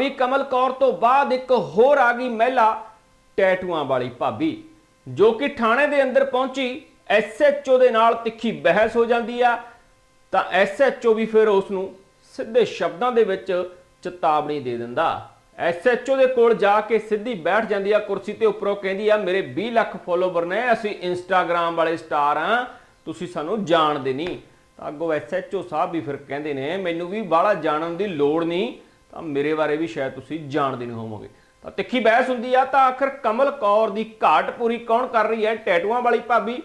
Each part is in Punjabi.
ਭਾਬੀ ਕਮਲ ਕੌਰ ਤੋਂ ਬਾਅਦ ਇੱਕ ਹੋਰ ਆ ਗਈ ਮਹਿਲਾ, ਟੈਟੂਆਂ ਵਾਲੀ ਭਾਬੀ, ਜੋ ਕਿ ਥਾਣੇ ਦੇ ਅੰਦਰ ਪਹੁੰਚੀ ਐਸਐਚਓ ਦੇ ਨਾਲ ਤਿੱਖੀ ਬਹਿਸ ਹੋ ਜਾਂਦੀ ਆ। ਤਾਂ ਐਸਐਚਓ ਵੀ ਫਿਰ ਉਸ ਨੂੰ ਸਿੱਧੇ ਸ਼ਬਦਾਂ ਦੇ ਵਿੱਚ ਚੇਤਾਵਨੀ ਦੇ ਦਿੰਦਾ। ਐਸਐਚਓ ਦੇ ਕੋਲ ਜਾ ਕੇ ਸਿੱਧੀ ਬੈਠ ਜਾਂਦੀ ਆ, ਕੁਰਸੀ ਤੇ ਉੱਪਰੋਂ ਕਹਿੰਦੀ ਆ, ਮੇਰੇ 20 ਲੱਖ ਫੋਲੋਵਰ ਨੇ, ਅਸੀਂ ਇੰਸਟਾਗ੍ਰam ਵਾਲੇ ਸਟਾਰ ਆ, ਤੁਸੀਂ ਸਾਨੂੰ ਜਾਣਦੇ ਨਹੀਂ। ਤਾਂ ਅੱਗੋਂ ਐਸਐਚਓ ਸਾਹਿਬ ਵੀ ਫਿਰ ਕਹਿੰਦੇ ਨੇ, ਮੈਨੂੰ ਵੀ ਬਾਹਲਾ ਜਾਣਨ ਦੀ ਲੋੜ ਨਹੀਂ ਤਾਂ ਮੇਰੇ ਬਾਰੇ ਵੀ ਸ਼ਾਇਦ ਤੁਸੀਂ ਜਾਣਦੇ ਨਹੀਂ ਹੋਵੋਗੇ। ਤਾਂ ਤਿੱਖੀ ਬਹਿਸ ਹੁੰਦੀ ਆ ਤਾਂ ਆਖਰ ਕਮਲ ਕੌਰ ਦੀ ਘਾਟ ਪੂਰੀ ਕੌਣ ਕਰ ਰਹੀ ਹੈ? ਟੈਟੂਆਂ ਵਾਲੀ ਭਾਬੀ।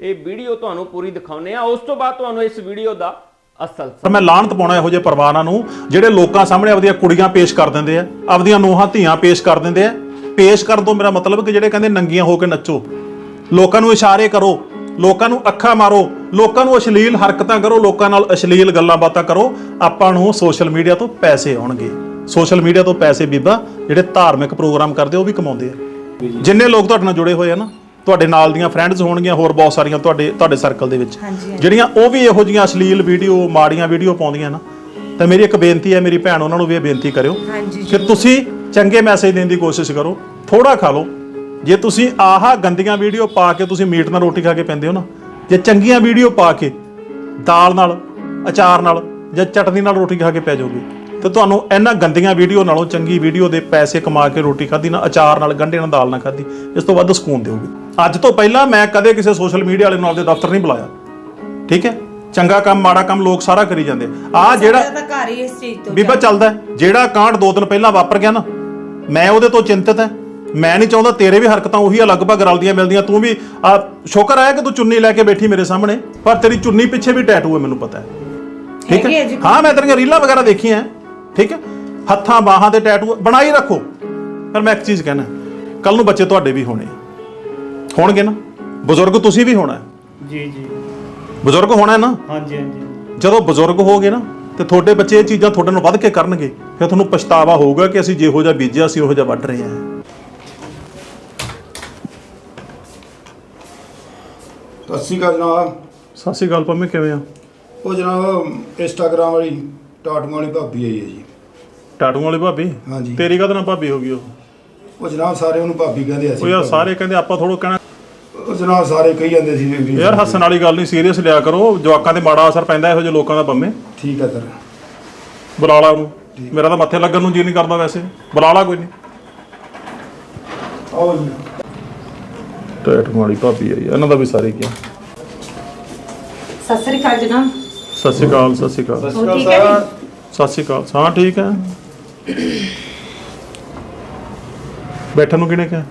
ਇਹ ਵੀਡੀਓ ਤੁਹਾਨੂੰ ਪੂਰੀ ਦਿਖਾਉਨੇ ਆ ਉਸ ਤੋਂ ਬਾਅਦ ਤੁਹਾਨੂੰ ਇਸ ਵੀਡੀਓ ਦਾ ਅਸਲ ਪਰ ਮੈਂ ਲਾਹਨਤ ਪਾਉਣਾ ਇਹੋ ਜਿਹੇ ਪਰਿਵਾਰਾਂ ਨੂੰ ਜਿਹੜੇ ਲੋਕਾਂ ਸਾਹਮਣੇ ਆਪਦੀਆਂ ਕੁੜੀਆਂ ਪੇਸ਼ ਕਰ ਦਿੰਦੇ ਆ ਆਪਦੀਆਂ ਨੂੰਹਾਂ ਧੀਆਂ ਪੇਸ਼ ਕਰ ਦਿੰਦੇ ਆ। ਪੇਸ਼ ਕਰਨ ਤੋਂ ਮੇਰਾ ਮਤਲਬ ਕਿ ਜਿਹੜੇ ਕਹਿੰਦੇ ਨੰਗੀਆਂ ਹੋ ਕੇ ਨੱਚੋ। ਲੋਕਾਂ ਨੂੰ ਇਸ਼ਾਰੇ ਕਰੋ। ਲੋਕਾਂ ਨੂੰ ਅੱਖਾਂ ਮਾਰੋ ਲੋਕਾਂ ਨੂੰ ਅਸ਼ਲੀਲ ਹਰਕਤਾਂ ਕਰੋ ਲੋਕਾਂ ਨਾਲ ਅਸ਼ਲੀਲ ਗੱਲਾਂ ਬਾਤਾਂ ਕਰੋ ਆਪਾਂ ਨੂੰ ਸੋਸ਼ਲ ਮੀਡੀਆ ਤੋਂ ਪੈਸੇ ਆਉਣਗੇ। ਸੋਸ਼ਲ ਮੀਡੀਆ ਤੋਂ ਪੈਸੇ ਬੀਬਾ ਜਿਹੜੇ ਧਾਰਮਿਕ ਪ੍ਰੋਗਰਾਮ ਕਰਦੇ ਉਹ ਵੀ ਕਮਾਉਂਦੇ ਆ। ਜਿੰਨੇ ਲੋਕ ਤੁਹਾਡੇ ਨਾਲ ਜੁੜੇ ਹੋਏ ਆ ਨਾ ਤੁਹਾਡੇ ਨਾਲ ਦੀਆਂ ਫਰੈਂਡਸ ਹੋਣਗੀਆਂ ਹੋਰ ਬਹੁਤ ਸਾਰੀਆਂ ਤੁਹਾਡੇ ਤੁਹਾਡੇ ਸਰਕਲ ਦੇ ਵਿੱਚ। ਜਿਹੜੀਆਂ ਉਹ ਵੀ ਇਹੋ ਜਿਹੀਆਂ ਅਸ਼ਲੀਲ ਵੀਡੀਓ ਮਾੜੀਆਂ ਵੀਡੀਓ ਪਾਉਂਦੀਆਂ ਨਾ ਤਾਂ ਮੇਰੀ ਇੱਕ ਬੇਨਤੀ ਹੈ ਮੇਰੀ ਭੈਣ ਉਹਨਾਂ ਨੂੰ ਵੀ ਇਹ ਬੇਨਤੀ ਕਰਿਓ ਕਿ ਤੁਸੀਂ ਚੰਗੇ ਮੈਸੇਜ ਦੇਣ ਦੀ ਕੋਸ਼ਿਸ਼ ਕਰੋ ਥੋੜਾ ਖਾ ਲਓ। ਜੇ ਤੁਸੀਂ ਆਹਾ ਗੰਦੀਆਂ ਵੀਡੀਓ ਪਾ ਕੇ ਤੁਸੀਂ ਮੀਟ ਨਾਲ ਰੋਟੀ ਖਾ ਕੇ ਪੈਂਦੇ ਹੋ ਨਾ ਜੇ ਚੰਗੀਆਂ ਵੀਡੀਓ ਪਾ ਕੇ ਦਾਲ ਨਾਲ ਅਚਾਰ ਨਾਲ ਜਾਂ ਚਟਨੀ ਨਾਲ ਰੋਟੀ ਖਾ ਕੇ ਪੈ ਜਾਓਗੇ ਤੇ ਤੁਹਾਨੂੰ ਇਹਨਾਂ ਗੰਦੀਆਂ ਵੀਡੀਓ ਨਾਲੋਂ ਚੰਗੀ ਵੀਡੀਓ ਦੇ ਪੈਸੇ ਕਮਾ ਕੇ ਰੋਟੀ ਖਾਧੀ ਨਾ ਅਚਾਰ ਨਾਲ ਗੰਢੇ ਨਾਲ ਦਾਲ ਨਾਲ ਖਾਧੀ ਇਸ ਤੋਂ ਵੱਧ ਸਕੂਨ ਦਿਓਗੇ। ਅੱਜ ਤੋਂ ਪਹਿਲਾਂ ਮੈਂ ਕਦੇ ਕਿਸੇ ਸੋਸ਼ਲ ਮੀਡੀਆ ਵਾਲੇ ਨੂੰ ਆਪਦੇ ਦਫ਼ਤਰ ਨਹੀਂ ਬੁਲਾਇਆ। ਠੀਕ ਹੈ? ਚੰਗਾ ਕੰਮ ਮਾੜਾ ਕੰਮ ਲੋਕ ਸਾਰਾ ਕਰੀ ਜਾਂਦੇ। ਆ ਜਿਹੜਾ ਘਰ ਹੀ ਇਸ ਚੀਜ਼ ਤੋਂ ਬੀਬਾ ਚੱਲਦਾ। ਜਿਹੜਾ ਕਾਂਡ ਦੋ ਦਿਨ ਪਹਿਲਾਂ ਵਾਪਰ ਗਿਆ ਨਾ ਮੈਂ ਉਹਦੇ ਤੋਂ ਚਿੰਤਤ ਹੈ। ਮੈਂ ਨਹੀਂ ਚਾਹੁੰਦਾ ਤੇਰੇ ਵੀ ਹਰਕਤਾਂ ਉਹੀ ਆ ਲਗਭਗ ਰਲਦੀਆਂ ਮਿਲਦੀਆਂ। ਤੂੰ ਵੀ ਆ ਸ਼ੁਕਰ ਹੈ ਕਿ ਤੂੰ ਚੁੰਨੀ ਲੈ ਕੇ ਬੈਠੀ ਮੇਰੇ ਸਾਹਮਣੇ ਪਰ ਤੇਰੀ ਚੁੰਨੀ ਪਿੱਛੇ ਵੀ ਟੈਟੂ ਹੈ ਮੈਨੂੰ ਪਤਾ ਹੈ। ਠੀਕ ਹੈਗੇ ਆ ਹੈ ਜੀ। ਹਾਂ ਮੈਂ ਤੇਰੀਆਂ ਰੀਲਾਂ ਵਗੈਰਾ ਦੇਖੀਆਂ ਠੀਕ ਹੈ? ਹੱਥਾਂ ਬਾਹਾਂ ਤੇ ਟੈਟੂ ਬਣਾਈ ਰੱਖੋ। ਪਰ ਮੈਂ ਇੱਕ ਚੀਜ਼ ਕਹਿਣਾ ਕੱਲ ਨੂੰ ਬੱਚੇ ਤੁਹਾਡੇ ਵੀ ਹੋਣੇ। ਆ। ਹੋਣਗੇ ਨਾ? ਬਜ਼ੁਰਗ ਤੁਸੀਂ ਵੀ ਹੋਣਾ ਹੈ। ਜੀ ਜੀ। ਬਜ਼ੁਰਗ ਹੋਣਾ ਹੈ ਨਾ? ਹਾਂਜੀ ਹਾਂਜੀ। ਜਦੋਂ ਬਜ਼ੁਰਗ ਹੋਗੇ ਨਾ ਤੇ ਤੁਹਾਡੇ ਬੱਚੇ ਇਹ ਚੀਜ਼ਾਂ ਤੁਹਾਡੇ ਨਾਲ ਵੱਧ ਕੇ ਕਰਨਗੇ ਫਿਰ ਤੁਹਾਨੂੰ ਪਛਤਾਵਾ ਹੋਊਗਾ ਕਿ ਅਸੀਂ ਜਿਹੋ ਜਿਹਾ ਬੀਜਿਆ ਸੀ ਉਹੋ ਜਿਹਾ ਵੱਢ ਰਹੇ ਹਾਂ। ਸਤਿ ਸ਼੍ਰੀ ਅਕਾਲ ਜਨਾਬ। ਸਤਿ ਸ਼੍ਰੀ ਅਕਾਲ ਪੰਮੇ ਕਿਵੇਂ ਆ? ਉਹ ਜਨਾਬ ਇੰਸਟਾਗ੍ਰਾਮ ਵਾਲੀ ਟਾਟੂ ਵਾਲੀ ਭਾਬੀ ਆਈ ਹੈ ਜੀ। ਟਾਟੂ ਵਾਲੀ ਭਾਬੀ? ਹਾਂਜੀ। ਤੇਰੀ ਕਦ ਨਾਲ ਭਾਬੀ ਹੋ ਗਈ ਉਹ? ਉਹ ਜਨਾਬ ਸਾਰੇ ਉਹਨੂੰ ਭਾਬੀ ਕਹਿੰਦੇ ਉਹ ਅਸੀਂ। ਯਾਰ ਸਾਰੇ ਕਹਿੰਦੇ ਆਪਾਂ ਥੋੜੋ ਕਹਿਣਾ। ਉਹ ਜਨਾਬ ਸਾਰੇ ਕਹੀ ਜਾਂਦੇ ਸੀ ਵੀ- ਯਾਰ ਹੱਸਣ ਵਾਲੀ ਗੱਲ ਨਹੀਂ ਸੀਰੀਅਸ ਲਿਆ ਕਰੋ। ਜਵਾਕਾਂ ਤੇ ਮਾੜਾ ਅਸਰ ਪੈਂਦਾ ਇਹੋ ਜਿਹੇ ਲੋਕਾਂ ਦਾ ਪੰਮੇ। ਠੀਕ ਹੈ ਸਰ। ਬੁਲਾ ਲਾ ਉਹਨੂੰ। ਮੇਰਾ ਤਾਂ ਮੱਥੇ ਲੱਗਣ ਨੂੰ ਜੀ ਨਹੀਂ ਕਰਦਾ ਵੈਸੇ। ਬੁਲਾ ਲਾ ਕੋਈ ਨਹੀਂ ਆਓ ਜੀ। ਟਾਟੂ ਵਾਲੀ ਭਾਬੀ ਆਈ ਇਹਨਾਂ ਦਾ ਵੀ ਸਾਰੇ ਕੀ ਸਤਿ ਸ੍ਰੀ ਅਕਾਲ ਜਨਾਬ ਸਤਿ ਸ਼੍ਰੀ ਅਕਾਲ ਸਤਿ ਸ਼੍ਰੀ ਅਕਾਲ। ਹੋ ਠੀਕ ਹੈ ਜੀ? ਸਤਿ ਸ਼੍ਰੀ ਅਕਾਲ ਹਾਂ ਠੀਕ ਹੈ। ਬੈਠਣ ਨੂੰ ਕਿਹਨੇ ਕਿਹਾ?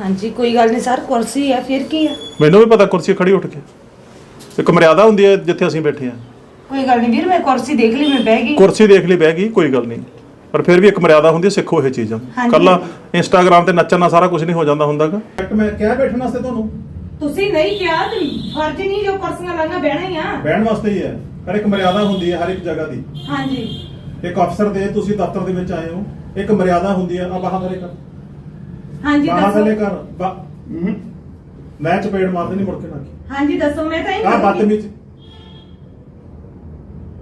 ਹਾਂਜੀ ਕੋਈ ਗੱਲ ਨਹੀਂ ਸਰ ਕੁਰਸੀ ਹੈ ਫਿਰ ਕੀ ਹੈ ਮੈਨੂੰ ਵੀ ਪਤਾ ਕੁਰਸੀ ਖੜੀ ਉੱਠ ਕੇ। ਇੱਕ ਮਰਿਆਦਾ ਹੁੰਦੀ ਹੈ ਜਿੱਥੇ ਅਸੀਂ ਬੈਠੇ ਹਾਂ। ਕੋਈ ਗੱਲ ਨਹੀਂ ਵੀਰ ਮੈਂ ਕੁਰਸੀ ਦੇਖ ਲਈ ਮੈਂ ਬਹਿ ਗਈ। ਕੁਰਸੀ ਦੇਖ ਲਈ ਬਹਿ ਗਈ ਕੋਈ ਗੱਲ ਨਹੀਂ। ਪਰ ਫਿਰ ਵੀ ਇੱਕ ਮਰਿਆਦਾ ਹੁੰਦੀ ਹੈ ਸਿੱਖੋ ਇਹ ਚੀਜ਼ਾਂ। ਹਾਂਜੀ। ਕੱਲਾ ਇੰਸਟਾਗ੍ਰam ਤੇ ਨੱਚਣ ਨਾਲ ਸਾਰਾ ਕੁਝ ਨਹੀਂ ਹੋ ਜਾਂਦਾ ਹੁੰਦਾਗਾ ਮੈਂ ਕਿਹਾ ਬੈਠਣ ਵਾਸਤੇ ਤੁਹਾਨੂੰ? ਤੁਸੀਂ ਨਹੀਂ ਕਿਹਾ ਤੇ ਫਰਜ਼ ਨਹੀਂ ਜੋ ਕੁਰਸੀਆਂ ਲਾਂਗਾ ਬਹਿਣਾ ਹੀ ਆ। ਬਹਿਣ ਵਾਸਤੇ ਹੀ ਹੈ ਪਰ ਇੱਕ ਮਰਿਆਦਾ ਹੁੰਦੀ ਹੈ ਹਰ ਇੱਕ ਜਗ੍ਹਾ ਦੀ। ਹਾਂਜੀ। ਇੱਕ ਅਫਸਰ ਦੇ ਤੁਸੀਂ ਦਫ਼ਤਰ ਦੇ ਵਿੱਚ ਆਏ ਹੋ ਇੱਕ ਮਰਿਆਦਾ ਹੁੰਦੀ ਹੈ ਆ ਬਾਹਾਂ ਥੱਲੇ ਕਰ ਹਾਂਜੀ ਥੱਲੇ ਦੱਸੋ। ਕਰ ਬਾ- ਹਮ। ਮੈਂ ਚਪੇੜ ਮਾਰਦੇ ਨਹੀਂ ਮੁੜ ਕੇ ਨਾ ਹਾਂਜੀ ਦੱਸੋ ਮੈਂ ਤਾਂ ਇਹ ਆ। ਬਦਤਮੀਜ਼।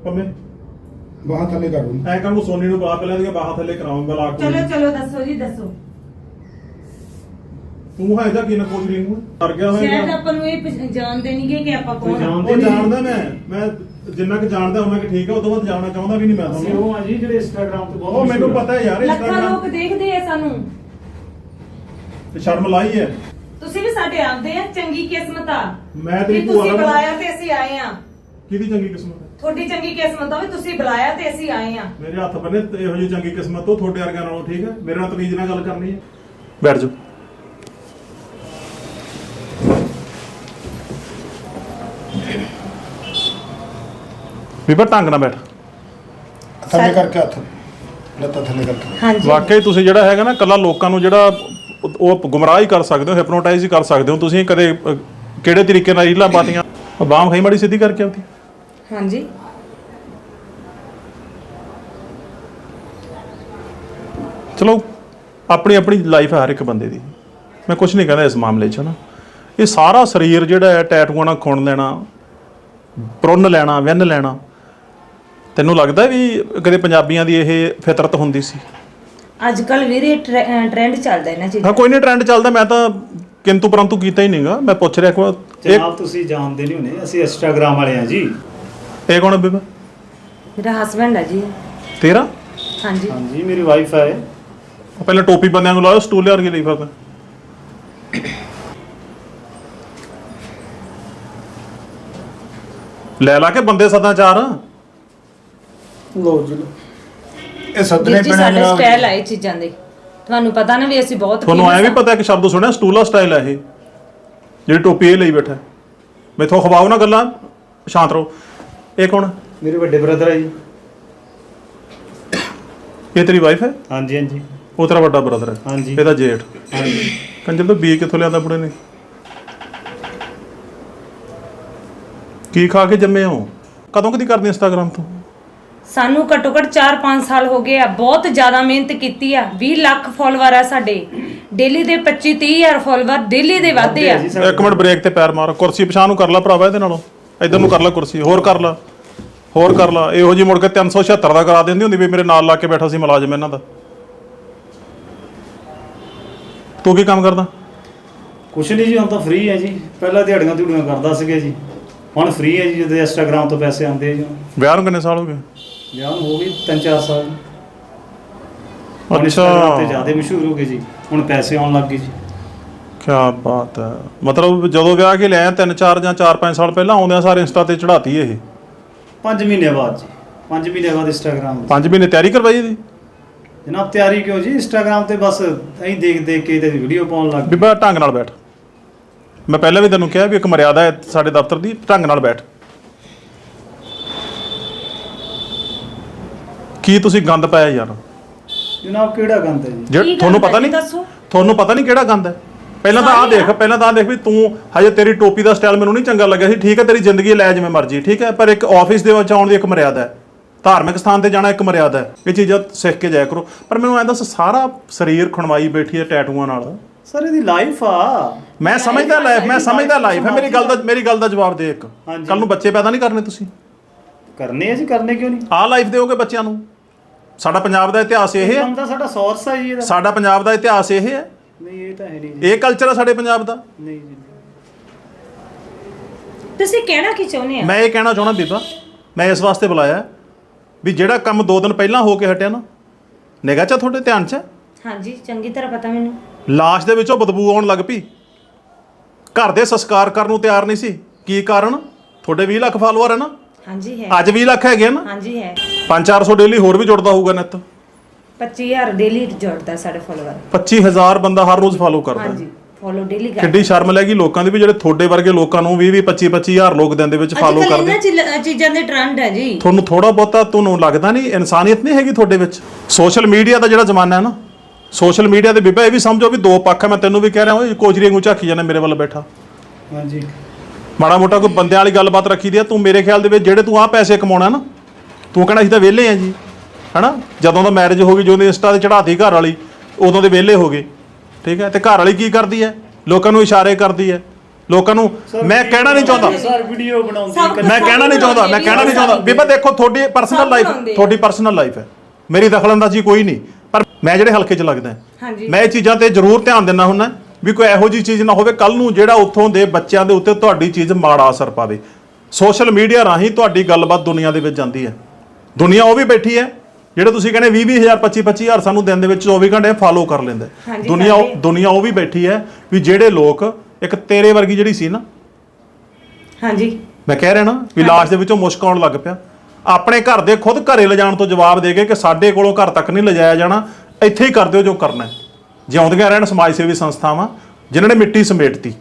ਪੰਮੇ। ਬਾਹਾਂ ਥੱਲੇ ਕਰ ਦੂੰ ਐ ਨੂੰ ਸੋਨੀ ਨੂੰ ਬੁਲਾ ਪਹਿਲਾਂ ਦੀਆਂ ਬਾਹਾਂ ਥੱਲੇ ਕਰਾਉਂ ਬਲਾ ਕੇ ਚਲੋ ਚਲੋ ਦੱਸੋ ਜੀ ਦੱਸੋ। ਤੂੰ ਹੈ ਇਹਦਾ ਕੀ ਨਾ ਕੋਚ ਰਹੀ ਨੂੰ ਡਰ ਗਿਆ ਸ਼ਾਇਦ ਆਪਾਂ ਨੂੰ ਇਹ ਪਛ- ਜਾਣਦੇ ਨਹੀਂਗੇ ਕਿ ਆਪਾਂ ਕੌਣ ਆ। ਉਹ ਜਾਣਦਾ ਮੈਂ। ਮੈਂ ਜਿੰਨਾ ਕਿ ਜਾਣਦਾ ਉਹਨਾਂ ਕਿ ਠੀਕ ਹੈ ਉਹ ਤੋਂ ਬਾਅਦ ਜਾਣਨਾ ਚਾਹੁੰਦਾ ਵੀ ਨਹੀਂ ਮੈਂ ਅਸੀਂ ਤੁਹਾਨੂੰ। ਉਹ ਆ ਜੀ ਜਿਹੜੇ ਇੰਸਟਾਗ੍ਰam ਤੇ ਬਹੁਤ ਉਹ ਮੈਨੂੰ ਮਸ਼ਹੂਰ ਆ। ਪਤਾ ਹੈ ਯਾਰ ਲੱਖਾਂ ਇੰਸਟਾਗ੍ਰਾਮ ਲੋਕ ਦੇਖਦੇ ਆ ਸਾਨੂੰ। ਤੇ ਸ਼ਰਮ ਲਾਈ ਹੈ ਤੁਸੀਂ ਵੀ ਸਾਡੇ ਆਉਂਦੇ ਆ ਚੰਗੀ ਕਿਸਮਤ ਆ। ਮੈਂ ਤੇਰੀ ਵੀ ਭੂਆ ਤੁਸੀਂ ਦਾ- ਬੁਲਾਇਆ ਤੇ ਅਸੀਂ ਆਏ ਆ। ਕਿਹਦੀ ਚੰਗੀ ਕਿਸਮਤ ਹੈ ਤੁਹਾਡੀ ਚੰਗੀ ਕਿਸਮਤ ਆ ਵੀ ਤੁਸੀਂ ਬੁਲਾਇਆ ਤੇ ਅਸੀਂ ਆਏ ਆ। ਮੇਰੇ ਹੱਥ ਬੰਨੇ ਤੇ ਇਹੋ ਜਿਹੀ ਚੰਗੀ ਕਿਸਮਤ ਤੋਂ ਤੁਹਾਡੇ ਵਰਗਿਆਂ ਨਾਲੋਂ ਠੀਕ ਹੈ ਮੇਰੇ ਨਾਲ ਤਮੀਜ਼ ਨਾਲ ਗੱਲ ਕਰਨੀ ਹੈ ਬੈਠ ਜਾ ਬੀਬਾ ਢੰਗ ਨਾਲ ਬੈਠ। ਥੱਲੇ ਕਰਕੇ ਹੱਥ ਲੱਤਾਂ ਥੱਲੇ ਕਰਕੇ। ਹਾਂਜੀ। ਵਾਕਈ ਤੁਸੀਂ ਜਿਹੜਾ ਹੈਗਾ ਨਾ ਕੱਲਾ ਲੋਕਾਂ ਨੂੰ ਜਿਹੜਾ ਉਹ- ਗੁੰਮਰਾਹ ਹੀ ਕਰ ਸਕਦੇ ਹੋ ਹਿਪਨੋਟਾਈਜ਼ ਹੀ ਕਰ ਸਕਦੇ ਹੋ। ਤੁਸੀਂ ਕਦੇ ਅਹ, ਕਿਹੜੇ ਤਰੀਕੇ ਨਾਲ ਰੀਲਾਂ ਪਾਤੀਆਂ? ਬਾਮ ਖਾਈ ਮਾੜੀ ਸਿੱਧੀ ਕਰਕੇ ਆਉਂਦੀ। ਹਾਂਜੀ। ਚਲੋ ਆਪਣੀ ਆਪਣੀ ਲਾਈਫ ਹੈ ਹਰ ਇੱਕ ਬੰਦੇ ਦੀ। ਮੈਂ ਕੁਝ ਨਹੀਂ ਕਹਿੰਦਾ ਇਸ ਮਾਮਲੇ 'ਚ ਨਾ। ਇਹ ਸਾਰਾ ਸਰੀਰ ਜਿਹੜਾ ਹੈ ਟੈਟੂਆਂ ਨਾਲ ਖੁਣ ਲੈਣਾ ਪ੍ਰੁੰਨ ਲੈਣਾ ਵਿੰਨ ਲੈਣਾ। ਤੈਨੂੰ ਲੱਗਦਾ ਵੀ ਕਦੇ ਪੰਜਾਬੀਆਂ ਦੀ ਇਹ ਫਿਤਰਤ ਹੁੰਦੀ ਸੀ? ਅੱਜ ਕੱਲ ਵੀਰੇ ਟ੍ਰੈਂਡ ਚੱਲਦਾ ਇਹਨਾਂ ਚੀਜ਼ਾਂ ਹਾਂ ਕੋਈ ਨਹੀਂ ਟ੍ਰੈਂਡ ਚੱਲਦਾ। ਮੈਂ ਤਾਂ ਕਿੰਤੂ ਪਰੰਤੂ ਕੀਤਾ ਹੀ ਨਹੀਂਗਾ ਮੈਂ ਪੁੱਛ ਰਿਹਾ ਕਿ ਜਨਾਬ ਤੁਸੀਂ ਜਾਣਦੇ ਨਹੀਂ ਹੋਣੇ ਅਸੀਂ ਇੰਸਟਾਗ੍ਰਾਮ ਵਾਲੇ ਆ ਜੀ। ਇਹ ਕੌਣ ਹੈ ਬੀਬਾ? ਮੇਰਾ ਹਸਬੰਡ ਹੈ ਜੀ। ਤੇਰਾ? ਹਾਂਜੀ। ਹਾਂਜੀ ਮੇਰੀ ਵਾਈਫ ਹੈ ਉਹ ਪਹਿਲਾਂ ਟੋਪੀ ਬੰਦਿਆਂ ਨੂੰ ਲਾਓ ਸਟੂਲ ਲਿਆ ਕੇ ਲਈ ਫਿਰਦਾ ਲੈ ਲਾ ਕੇ ਬੰਦੇ ਸਦਾ ਚਾਰ। ਲੋ ਜੀ ਲਓ। ਇਹ ਸੱਦਨੇ ਵੀਰ ਜੀ ਪੈਣੇ ਸਾਡਾ ਜਨਾਬ। ਸਟਾਈਲ ਆਏ ਚੀਜ਼ਾਂ ਦੇ। ਤੁਹਾਨੂੰ ਪਤਾ ਨਾ ਵੀ ਅਸੀਂ ਬਹੁਤ ਤੁਹਾਨੂੰ ਆਇਆ ਵੀ famous ਪਤਾ ਕਿ ਸ਼ਬਦ ਸੁਣਿਆ ਸਟੂਲਾ ਸਟਾਈਲ ਹੈ ਇਹ। ਜਿਹੜੀ ਟੋਪੀ ਇਹ ਲਈ ਬੈਠਾ। ਮੈਥੋਂ ਖਵਾਓ ਨਾ ਗੱਲਾਂ ਸ਼ਾਂਤ ਰਹੋ। ਇਹ ਕੌਣ? ਮੇਰੇ ਵੱਡੇ ਬ੍ਰਦਰ ਹੈ ਜੀ। ਇਹ ਤੇਰੀ ਵਾਈਫ ਹੈ? ਹਾਂਜੀ ਹਾਂਜੀ। ਉਹ ਤੇਰਾ ਵੱਡਾ ਬ੍ਰਦਰ ਹੈ? ਹਾਂਜੀ। ਇਹਦਾ ਜੇਠ। ਹਾਂਜੀ। ਕੰਜਰ ਤੋਂ ਬੀ ਕਿੱਥੋਂ ਲਿਆਂਦਾ ਬੁੜੇ ਨੇ? ਕੀ ਖਾ ਕੇ ਜੰਮੇ ਹੋ? ਕਦੋਂ ਕਦੀ ਕਰਦੇ ਇੰਸਟਾਗ੍ਰਾਮ ਤੋਂ? ਸਾਨੂੰ ਘੱਟੋ ਘੱਟ 4-5 ਸਾਲ ਹੋ ਗਏ ਆ। ਬਹੁਤ ਜ਼ਿਆਦਾ ਮਿਹਨਤ ਕੀਤੀ ਆ। 20 ਲੱਖ ਫਾਲੋਅਰ ਆ ਸਾਡੇ। ਡੇਲੀ ਦੇ 25-30 ਹਜ਼ਾਰ ਫਾਲੋਅਰ ਡੇਲੀ ਦੇ ਵਾਧੇ ਆ। ਇੱਕ ਮਿੰਟ ਬ੍ਰੇਕ ਤੇ ਪੈਰ ਮਾਰ। ਕੁਰਸੀ ਪਛਾਣ ਨੂੰ ਕਰ ਲੈ ਭਰਾਵਾ ਇਹਦੇ ਨਾਲੋਂ। ਇਧਰ ਨੂੰ ਕਰ ਲੈ ਕੁਰਸੀ ਹੋਰ ਕਰ ਲੈ ਹੋਰ ਕਰ ਲੈ। ਇਹੋ ਜੀ ਮੁੜ ਕੇ 376 ਦਾ ਕਰਾ ਦਿੰਦੀ ਹੁੰਦੀ ਵੀ ਮੇਰੇ ਨਾਲ ਲਾ ਕੇ ਬੈਠਾ ਸੀ ਮੁਲਾਜ਼ਮ ਇਹਨਾਂ ਦਾ। ਤੂੰ ਕੀ ਕੰਮ ਕਰਦਾ? ਕੁਛ ਨਹੀਂ ਜੀ ਹੁਣ ਤਾਂ ਫ੍ਰੀ ਹੈ ਜੀ। ਪਹਿਲਾਂ ਦਿਹਾੜੀਆਂ ਦਿਹੜੀਆਂ ਕਰਦਾ ਸੀਗਾ ਜੀ। ਹੁਣ ਫ੍ਰੀ ਹੈ ਜੀ ਜਦੋਂ ਇੰਸਟਾਗ੍ਰਾਮ ਤੋਂ ਪੈਸੇ ਆਉਂਦੇ ਆ ਜੀ। ਵਿਆਹ ਨੂੰ ਕਿੰਨੇ ਸਾਲ ਹੋ ਗਏ? ਵਿਆਹ ਨੂੰ ਹੋ ਗਈ 3-4 ਸਾਲ। ਹੁਣ ਇੰਸਟਾਗ੍ਰਾਮ ਤੇ ਜ਼ਿਆਦਾ ਮਸ਼ਹੂਰ ਹੋ ਗਏ ਜੀ। ਹੁਣ ਪੈਸੇ ਆਉਣ ਲੱਗ ਗਏ ਜੀ। ਕੀ ਬਾਤ ਹੈ। ਮਤਲਬ ਜਦੋਂ ਵਿਆਹ ਕੇ ਲਿਆ 3 4 ਜਾਂ 4 5 ਸਾਲ ਪਹਿਲਾਂ ਆਉਂਦਿਆਂ ਸਾਰੇ ਇੰਸਟਾ ਤੇ ਚੜਾਤੀ ਇਹ? 5 ਮਹੀਨੇ ਬਾਅਦ ਜੀ। 5 ਮਹੀਨੇ ਬਾਅਦ ਇੰਸਟਾਗ੍ਰਾਮ 5 ਮਹੀਨੇ ਤਿਆਰੀ ਕਰਵਾਈ ਇਹਦੀ? ਜਨਾਬ ਤਿਆਰੀ ਕਿਉਂ ਜੀ? ਇੰਸਟਾਗ੍ਰਾਮ ਤੇ ਬਸ ਐਂ ਦੇਖ ਦੇਖ ਕੇ ਤੇ ਵੀਡੀਓ ਪਾਉਣ ਲੱਗ ਗਏ ਬੀਬਾ ਢੰਗ ਨਾਲ ਬੈਠ। ਮੈਂ ਪਹਿਲਾਂ ਵੀ ਤੈਨੂੰ ਕਿਹਾ ਵੀ ਇੱਕ ਮਰਿਆਦਾ ਹੈ ਸਾਡੇ ਦਫ਼ਤਰ ਦੀ ਢੰਗ ਨਾਲ ਬੈਠ। ਕੀ ਤੁਸੀਂ ਗੰਦ ਪਾਇਆ ਯਾਰ? ਜਨਾਬ ਕਿਹੜਾ ਗੰਦ ਹੈ ਜੀ? ਜੇ ਕੀ ਤੁਹਾਨੂੰ ਗੰਦ ਪਤਾ ਹੈ ਜੀ ਨਹੀਂ ਦੱਸੋ? ਤੁਹਾਨੂੰ ਪਤਾ ਨਹੀਂ ਕਿਹੜਾ ਗੰਦ ਹੈ? ਪਹਿਲਾਂ ਤਾਂ ਆਹ ਦੇਖ। ਪਹਿਲਾਂ ਤਾਂ ਆਹ ਦੇਖ ਵੀ ਤੂੰ ਹਜੇ ਤੇਰੀ ਟੋਪੀ ਦਾ ਸਟਾਈਲ ਮੈਨੂੰ ਨਹੀਂ ਚੰਗਾ ਲੱਗਿਆ ਸੀ। ਠੀਕ ਹੈ ਤੇਰੀ ਜ਼ਿੰਦਗੀ ਲੈ ਜਿਵੇਂ ਮਰਜ਼ੀ ਠੀਕ ਹੈ ਪਰ ਇੱਕ ਆਫਿਸ ਦੇ ਵਿੱਚ ਆਉਣ ਦੀ ਇੱਕ ਮਰਿਆਦਾ ਹੈ। ਧਾਰਮਿਕ ਸਥਾਨ ਤੇ ਜਾਣਾ ਇੱਕ ਮਰਿਆਦਾ ਹੈ। ਇਹ ਚੀਜ਼ਾਂ ਸਿੱਖ ਕੇ ਜਾਇਆ ਕਰੋ। ਪਰ ਮੈਨੂੰ ਐਂ ਦੱਸ ਸਾਰਾ ਸਰੀਰ ਖਣਵਾਈ ਬੈਠੀ ਹੈ ਟੈਟੂਆਂ ਨਾਲ। ਸਰ ਇਹਦੀ ਲਾਈਫ ਆ। ਮੈਂ ਸਮਝਦਾ ਲਾਈਫ ਮੈਂ ਸਮਝਦਾ ਲਾਈਫ ਹੈ। ਮੇਰੀ ਗੱਲ ਦਾ ਮੇਰੀ ਗੱਲ ਦਾ ਜਵਾਬ ਦੇ ਇੱਕ। ਹਾਂਜੀ। ਕੱਲ ਨੂੰ ਬੱਚੇ ਪੈਦਾ ਨਹੀਂ ਕਰਨੇ ਤੁਸੀਂ। ਕਰਨੇ ਆ ਜੀ ਕਰਨੇ ਕਿਉਂ ਨਹੀਂ? ਆਹ ਲਾਈਫ ਦਿਓਗੇ ਬੱਚਿਆਂ ਨੂੰ। ਸਾਡਾ ਪੰਜਾਬ ਦਾ ਇਤਿਹਾਸ ਇਹ ਹੈ। ਕੰਮ ਤਾਂ ਸਾਡਾ ਸੋਰਸ ਹੈ ਜੀ ਇਹਦਾ। ਸਾਡਾ ਪੰਜਾਬ ਦਾ ਇਤਿਹਾਸ ਇਹ ਹੈ। ਨਹੀਂ ਇਹ ਤਾਂ ਹੈ ਨਹੀਂ ਜੀ। ਇਹ ਕਲਚਰ ਹੈ ਸਾਡੇ ਪੰਜਾਬ ਦਾ। ਨਹੀਂ ਜੀ ਤੁਸੀਂ ਕਹਿਣਾ ਕੀ ਚਾਹੁੰਦੇ ਆ? ਮੈਂ ਇਹ ਕਹਿਣਾ ਚਾਹਣਾ ਬੀਬਾ ਮੈਂ ਇਸ ਵਾਸਤੇ ਬੁਲਾਇਆ ਵੀ ਜਿਹੜਾ ਕੰਮ 2 ਦਿਨ ਪਹਿਲਾਂ ਹੋ ਕੇ ਹਟਿਆ ਨਾ ਨਿਗਾਹ ਚ ਆ ਤੁਹਾਡੇ ਧਿਆਨ ਚ? ਹੈ? ਹਾਂਜੀ ਚੰਗੀ ਤਰ੍ਹਾਂ ਪਤਾ ਮੈਨੂੰ। ਲਾਸ਼ ਦੇ ਵਿੱਚੋਂ ਬਦਬੂ ਆਉਣ ਲੱਗ ਪਈ। ਘਰ ਦੇ ਸੰਸਕਾਰ ਕਰਨ ਨੂੰ ਤਿਆਰ ਨਹੀਂ ਸੀ। ਕੀ ਕਾਰਨ? ਤੁਹਾਡੇ 20 ਲੱਖ ਫਾਲੋਅਰ ਹੈ ਨਾ। ਹਾਂਜੀ ਹੈ। ਅੱਜ 20 ਲੱਖ ਹੈਗੇ ਨਾ। ਹਾਂਜੀ ਹੈ। 5-400 ਡੇਲੀ ਹੋਰ ਵੀ ਜੁੜਦਾ ਹੋਊਗਾ ਨਿੱਤ 25000 ਡੇਲੀ ਜੁੜਦਾ ਸਾਡੇ ਫਾਲੋਅਰ 25000 ਬੰਦਾ ਹਰ ਰੋਜ਼ ਫਾਲੋ ਕਰਦਾ। ਹੈ। ਹਾਂਜੀ ਫੋਲੋ ਡੇਲੀ ਕਰ ਕਿੱਡੀ ਸ਼ਰਮ ਲੱਗੀ ਲੋਕਾਂ ਦੀ ਵੀ ਜਿਹੜੇ ਤੁਹਾਡੇ ਵਰਗੇ ਲੋਕਾਂ ਨੂੰ 20 20 25 25000 ਲੋਕ ਦਿਨ ਦੇ ਵਿੱਚ ਫਾਲੋ ਅੱਜ ਕੱਲ੍ਹ ਕਰਦੇ। ਇਹਨਾਂ ਚੀਜ਼- ਚੀਜ਼ਾਂ ਦੇ ਟ੍ਰੈਂਡ ਹੈ ਜੀ। ਤੁਹਾਨੂੰ ਥੋੜਾ ਬਹੁਤਾ ਤੁਹਾਨੂੰ ਲੱਗਦਾ ਨਹੀਂ ਇਨਸਾਨੀਅਤ ਨਹੀਂ ਹੈਗੀ ਤੁਹਾਡੇ ਵਿੱਚ। ਸੋਸ਼ਲ ਮੀਡੀਆ ਦਾ ਜਿਹੜਾ ਜ਼ਮਾਨਾ ਹੈ ਨਾ ਸੋਸ਼ਲ ਮੀਡੀਆ ਦੇ ਬੀਬਾ ਇਹ ਵੀ ਸਮਝੋ ਵੀ ਦੋ ਪੱਖ ਹੈ ਮੈਂ ਤੈਨੂੰ ਵੀ ਕਹਿ ਰਿਹਾ ਹਾਂ ਕੋਜਰੀ ਵਾਂਗੂ ਝਾਕੀ ਜਾਂਦਾ ਮੇਰੇ ਵੱਲ ਬੈਠਾ। ਹਾਂਜੀ। ਮਾੜਾ ਮੋਟਾ ਕੋਈ ਬੰਦਿਆਂ ਵਾਲੀ ਗੱਲਬਾਤ ਰੱਖੀ ਦੀ ਆ ਤੂੰ ਮੇਰੇ ਖਿਆਲ ਦੇ ਵਿੱਚ ਜਿਹੜੇ ਤੂੰ ਆਹ ਪੈਸੇ ਕਮਾਉਣਾ ਨਾ ਤੂੰ ਕਹਿਣਾ ਅਸੀਂ ਤਾਂ ਵਿਹਲੇ ਆ ਜੀ। ਹਨਾ? ਜਦੋਂ ਦਾ ਮੈਰਿਜ ਹੋ ਗਈ ਜਦੋਂ ਇੰਸਟਾ ਤੇ ਚੜਾਤੀ ਘਰ ਵਾਲੀ ਉਦੋਂ ਦੇ ਵਿਹਲੇ ਹੋ ਗਏ। ਠੀਕ ਹੈ? ਤੇ ਘਰ ਵਾਲੀ ਕੀ ਕਰਦੀ ਹੈ? ਲੋਕਾਂ ਨੂੰ ਇਸ਼ਾਰੇ ਕਰਦੀ ਹੈ। ਲੋਕਾਂ ਨੂੰ ਮੈਂ ਕਹਿਣਾ ਨਹੀਂ ਚਾਹੁੰਦਾ। ਸਰ ਵੀਡੀਓ ਬਣਾਉਂਦੀ ਮੈਂ ਕਹਿਣਾ ਨਹੀਂ ਚਾਹੁੰਦਾ ਮੈਂ ਕਹਿਣਾ ਨਹੀਂ ਚਾਹੁੰਦਾ। ਬੀਬਾ ਦੇਖੋ ਤੁਹਾਡੀ ਪਰਸਨਲ ਲਾਈਫ। ਤੁਹਾਡੀ ਪਰਸਨਲ ਲਾਈਫ ਹੈ। ਮੇਰੀ ਦਖਲਅੰਦਾਜ਼ੀ ਕੋਈ ਨਹੀਂ। ਪਰ ਮੈਂ ਜਿਹੜੇ ਹਲਕੇ 'ਚ ਲੱਗਦਾ। ਮੈਂ ਇਹ ਚੀਜ਼ਾਂ ਤੇ ਜ਼ਰੂਰ ਧਿਆਨ ਦਿੰਦਾ ਹੁੰਦਾ ਵੀ ਕੋਈ ਇਹੋ ਜੀ ਚੀਜ਼ ਨਾ ਹੋਵੇ ਕੱਲ ਨੂੰ ਜਿਹੜਾ ਉੱਥੋਂ ਦੇ ਬੱਚਿਆਂ ਦੇ ਉੱਤੇ ਤੁਹਾਡੀ ਚੀਜ਼ ਮਾੜਾ ਅਸਰ ਪਾਵੇ। ਸੋਸ਼ਲ ਮੀਡੀਆ ਰਾਹੀਂ ਤੁਹਾਡੀ ਗੱਲਬਾਤ ਦੁਨੀਆ ਦੇ ਵਿੱਚ ਜਾਂਦੀ ਹੈ। ਦੁਨੀਆ ਉਹ ਵੀ ਬੈਠੀ ਹੈ ਜਿਹੜੇ ਤੁਸੀਂ ਕਹਿੰਦੇ 20 20000 25 25000 ਸਾਨੂੰ ਦਿਨ ਦੇ ਵਿੱਚ 24 ਘੰਟੇ ਫਾਲੋ ਕਰ ਲੈਂਦੇ। ਹਾਂਜੀ, ਦੁਨੀਆ ਉਹ-। ਦੁਨੀਆ ਉਹ ਵੀ ਬੈਠੀ ਹੈ ਵੀ ਜਿਹੜੇ ਲੋਕ ਇੱਕ ਤੇਰੇ ਵਰਗੀ ਜਿਹੜੀ ਸੀ ਨਾ ਹਾਂਜੀ। ਮੈਂ ਕਹਿ ਰਿਹਾ ਨਾ ਵੀ ਲਾਸ਼ ਦੇ ਵਿੱਚੋਂ ਮੁਸ਼ਕ ਆਉਣ ਲੱਗ ਪਿਆ। ਆਪਣੇ ਘਰ ਦੇ ਖੁਦ ਘਰੇ ਲਿਜਾਣ ਤੋਂ ਜਵਾਬ ਦੇ ਗਏ ਕਿ ਸਾਡੇ ਕੋਲੋਂ ਘਰ ਤੱਕ ਨਹੀਂ ਲਿਜਾਇਆ ਜਾਣਾ ਇੱਥੇ ਹੀ ਕਰ ਦਿਓ ਜੋ ਕਰਨਾ ਹੈ। ਜਿਉਂਦੀਆਂ ਰਹਿਣ ਸਮਾਜ ਸੇਵੀ ਸੰਸਥਾਵਾਂ ਜਿਨ੍ਹਾਂ ਨੇ ਮਿੱਟੀ ਸਮੇਟਤੀ।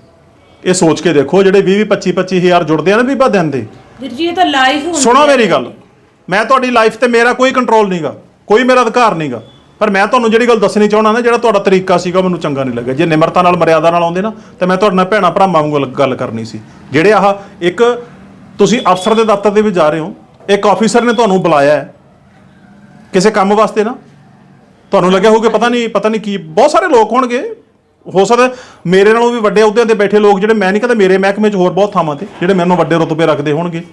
ਇਹ ਸੋਚ ਕੇ ਦੇਖੋ ਜਿਹੜੇ 20 25 25 ਹਜ਼ਾਰ ਜੁੜਦੇ ਆ ਨਾ ਬੀਬਾ ਦਿਨ ਦੇ। ਵੀਰ ਜੀ ਇਹ ਤਾਂ ਲਾਈਵ ਹੁੰਦੀ ਸੁਣੋ ਹੈ। ਮੇਰੀ ਗੱਲ। ਮੈਂ ਤੁਹਾਡੀ ਲਾਈਫ ਤੇ ਮੇਰਾ ਕੋਈ ਕੰਟਰੋਲ ਨਹੀਂਗਾ ਕੋਈ ਮੇਰਾ ਅਧਿਕਾਰ ਨਹੀਂਗਾ ਪਰ ਮੈਂ ਤੁਹਾਨੂੰ ਜਿਹੜੀ ਗੱਲ ਦੱਸਣੀ ਚਾਹਣਾ ਨਾ, ਜਿਹੜਾ ਤੁਹਾਡਾ ਤਰੀਕਾ ਸੀਗਾ, ਮੈਨੂੰ ਚੰਗਾ ਨਹੀਂ ਲੱਗਿਆ। ਜੇ ਨਿਮਰਤਾ ਨਾਲ, ਮਰਿਆਦਾ ਨਾਲ ਆਉਂਦੇ ਨਾ, ਤੇ ਮੈਂ ਤੁਹਾਡੇ ਨਾਲ ਭੈਣਾ ਭਰਾਵਾਂ ਵਾਂਗੂ ਗੱਲ- ਕਰਨੀ ਸੀ। ਜਿਹੜੇ ਆਹ ਇੱਕ ਤੁਸੀਂ ਅਫਸਰ ਦੇ ਦਫ਼ਤਰ ਦੇ ਵਿੱਚ ਜਾ ਰਹੇ ਹੋ, ਇੱਕ ਆਫੀਸਰ ਨੇ ਤੁਹਾਨੂੰ ਬੁਲਾਇਆ ਹੈ। ਕਿਸੇ ਕੰਮ ਵਾਸਤੇ ਨਾ। ਤੁਹਾਨੂੰ ਲੱਗਿਆ ਹੋਊਗਾ, ਪਤਾ ਨਹੀਂ ਪਤਾ ਨਹੀਂ ਕੀ, ਬਹੁਤ ਸਾਰੇ ਲੋਕ ਹੋਣਗੇ। ਹੋ ਸਕਦਾ ਮੇਰੇ ਨਾਲੋਂ ਵੀ ਵੱਡੇ ਅਹੁਦਿਆਂ ਤੇ ਬੈਠੇ ਲੋਕ ਜਿਹੜੇ, ਮੈਂ ਨਹੀਂ ਕਹਿੰਦਾ ਮੇਰੇ ਮਹਿਕਮੇ 'ਚ ਹੋਰ ਬਹੁਤ ਥਾਵਾਂ ਤੇ, ਜਿਹੜੇ ਮੈਨੂੰ ਵੱਡੇ ਰੁਤਬੇ ਰੱਖਦੇ ਹੋਣਗੇ।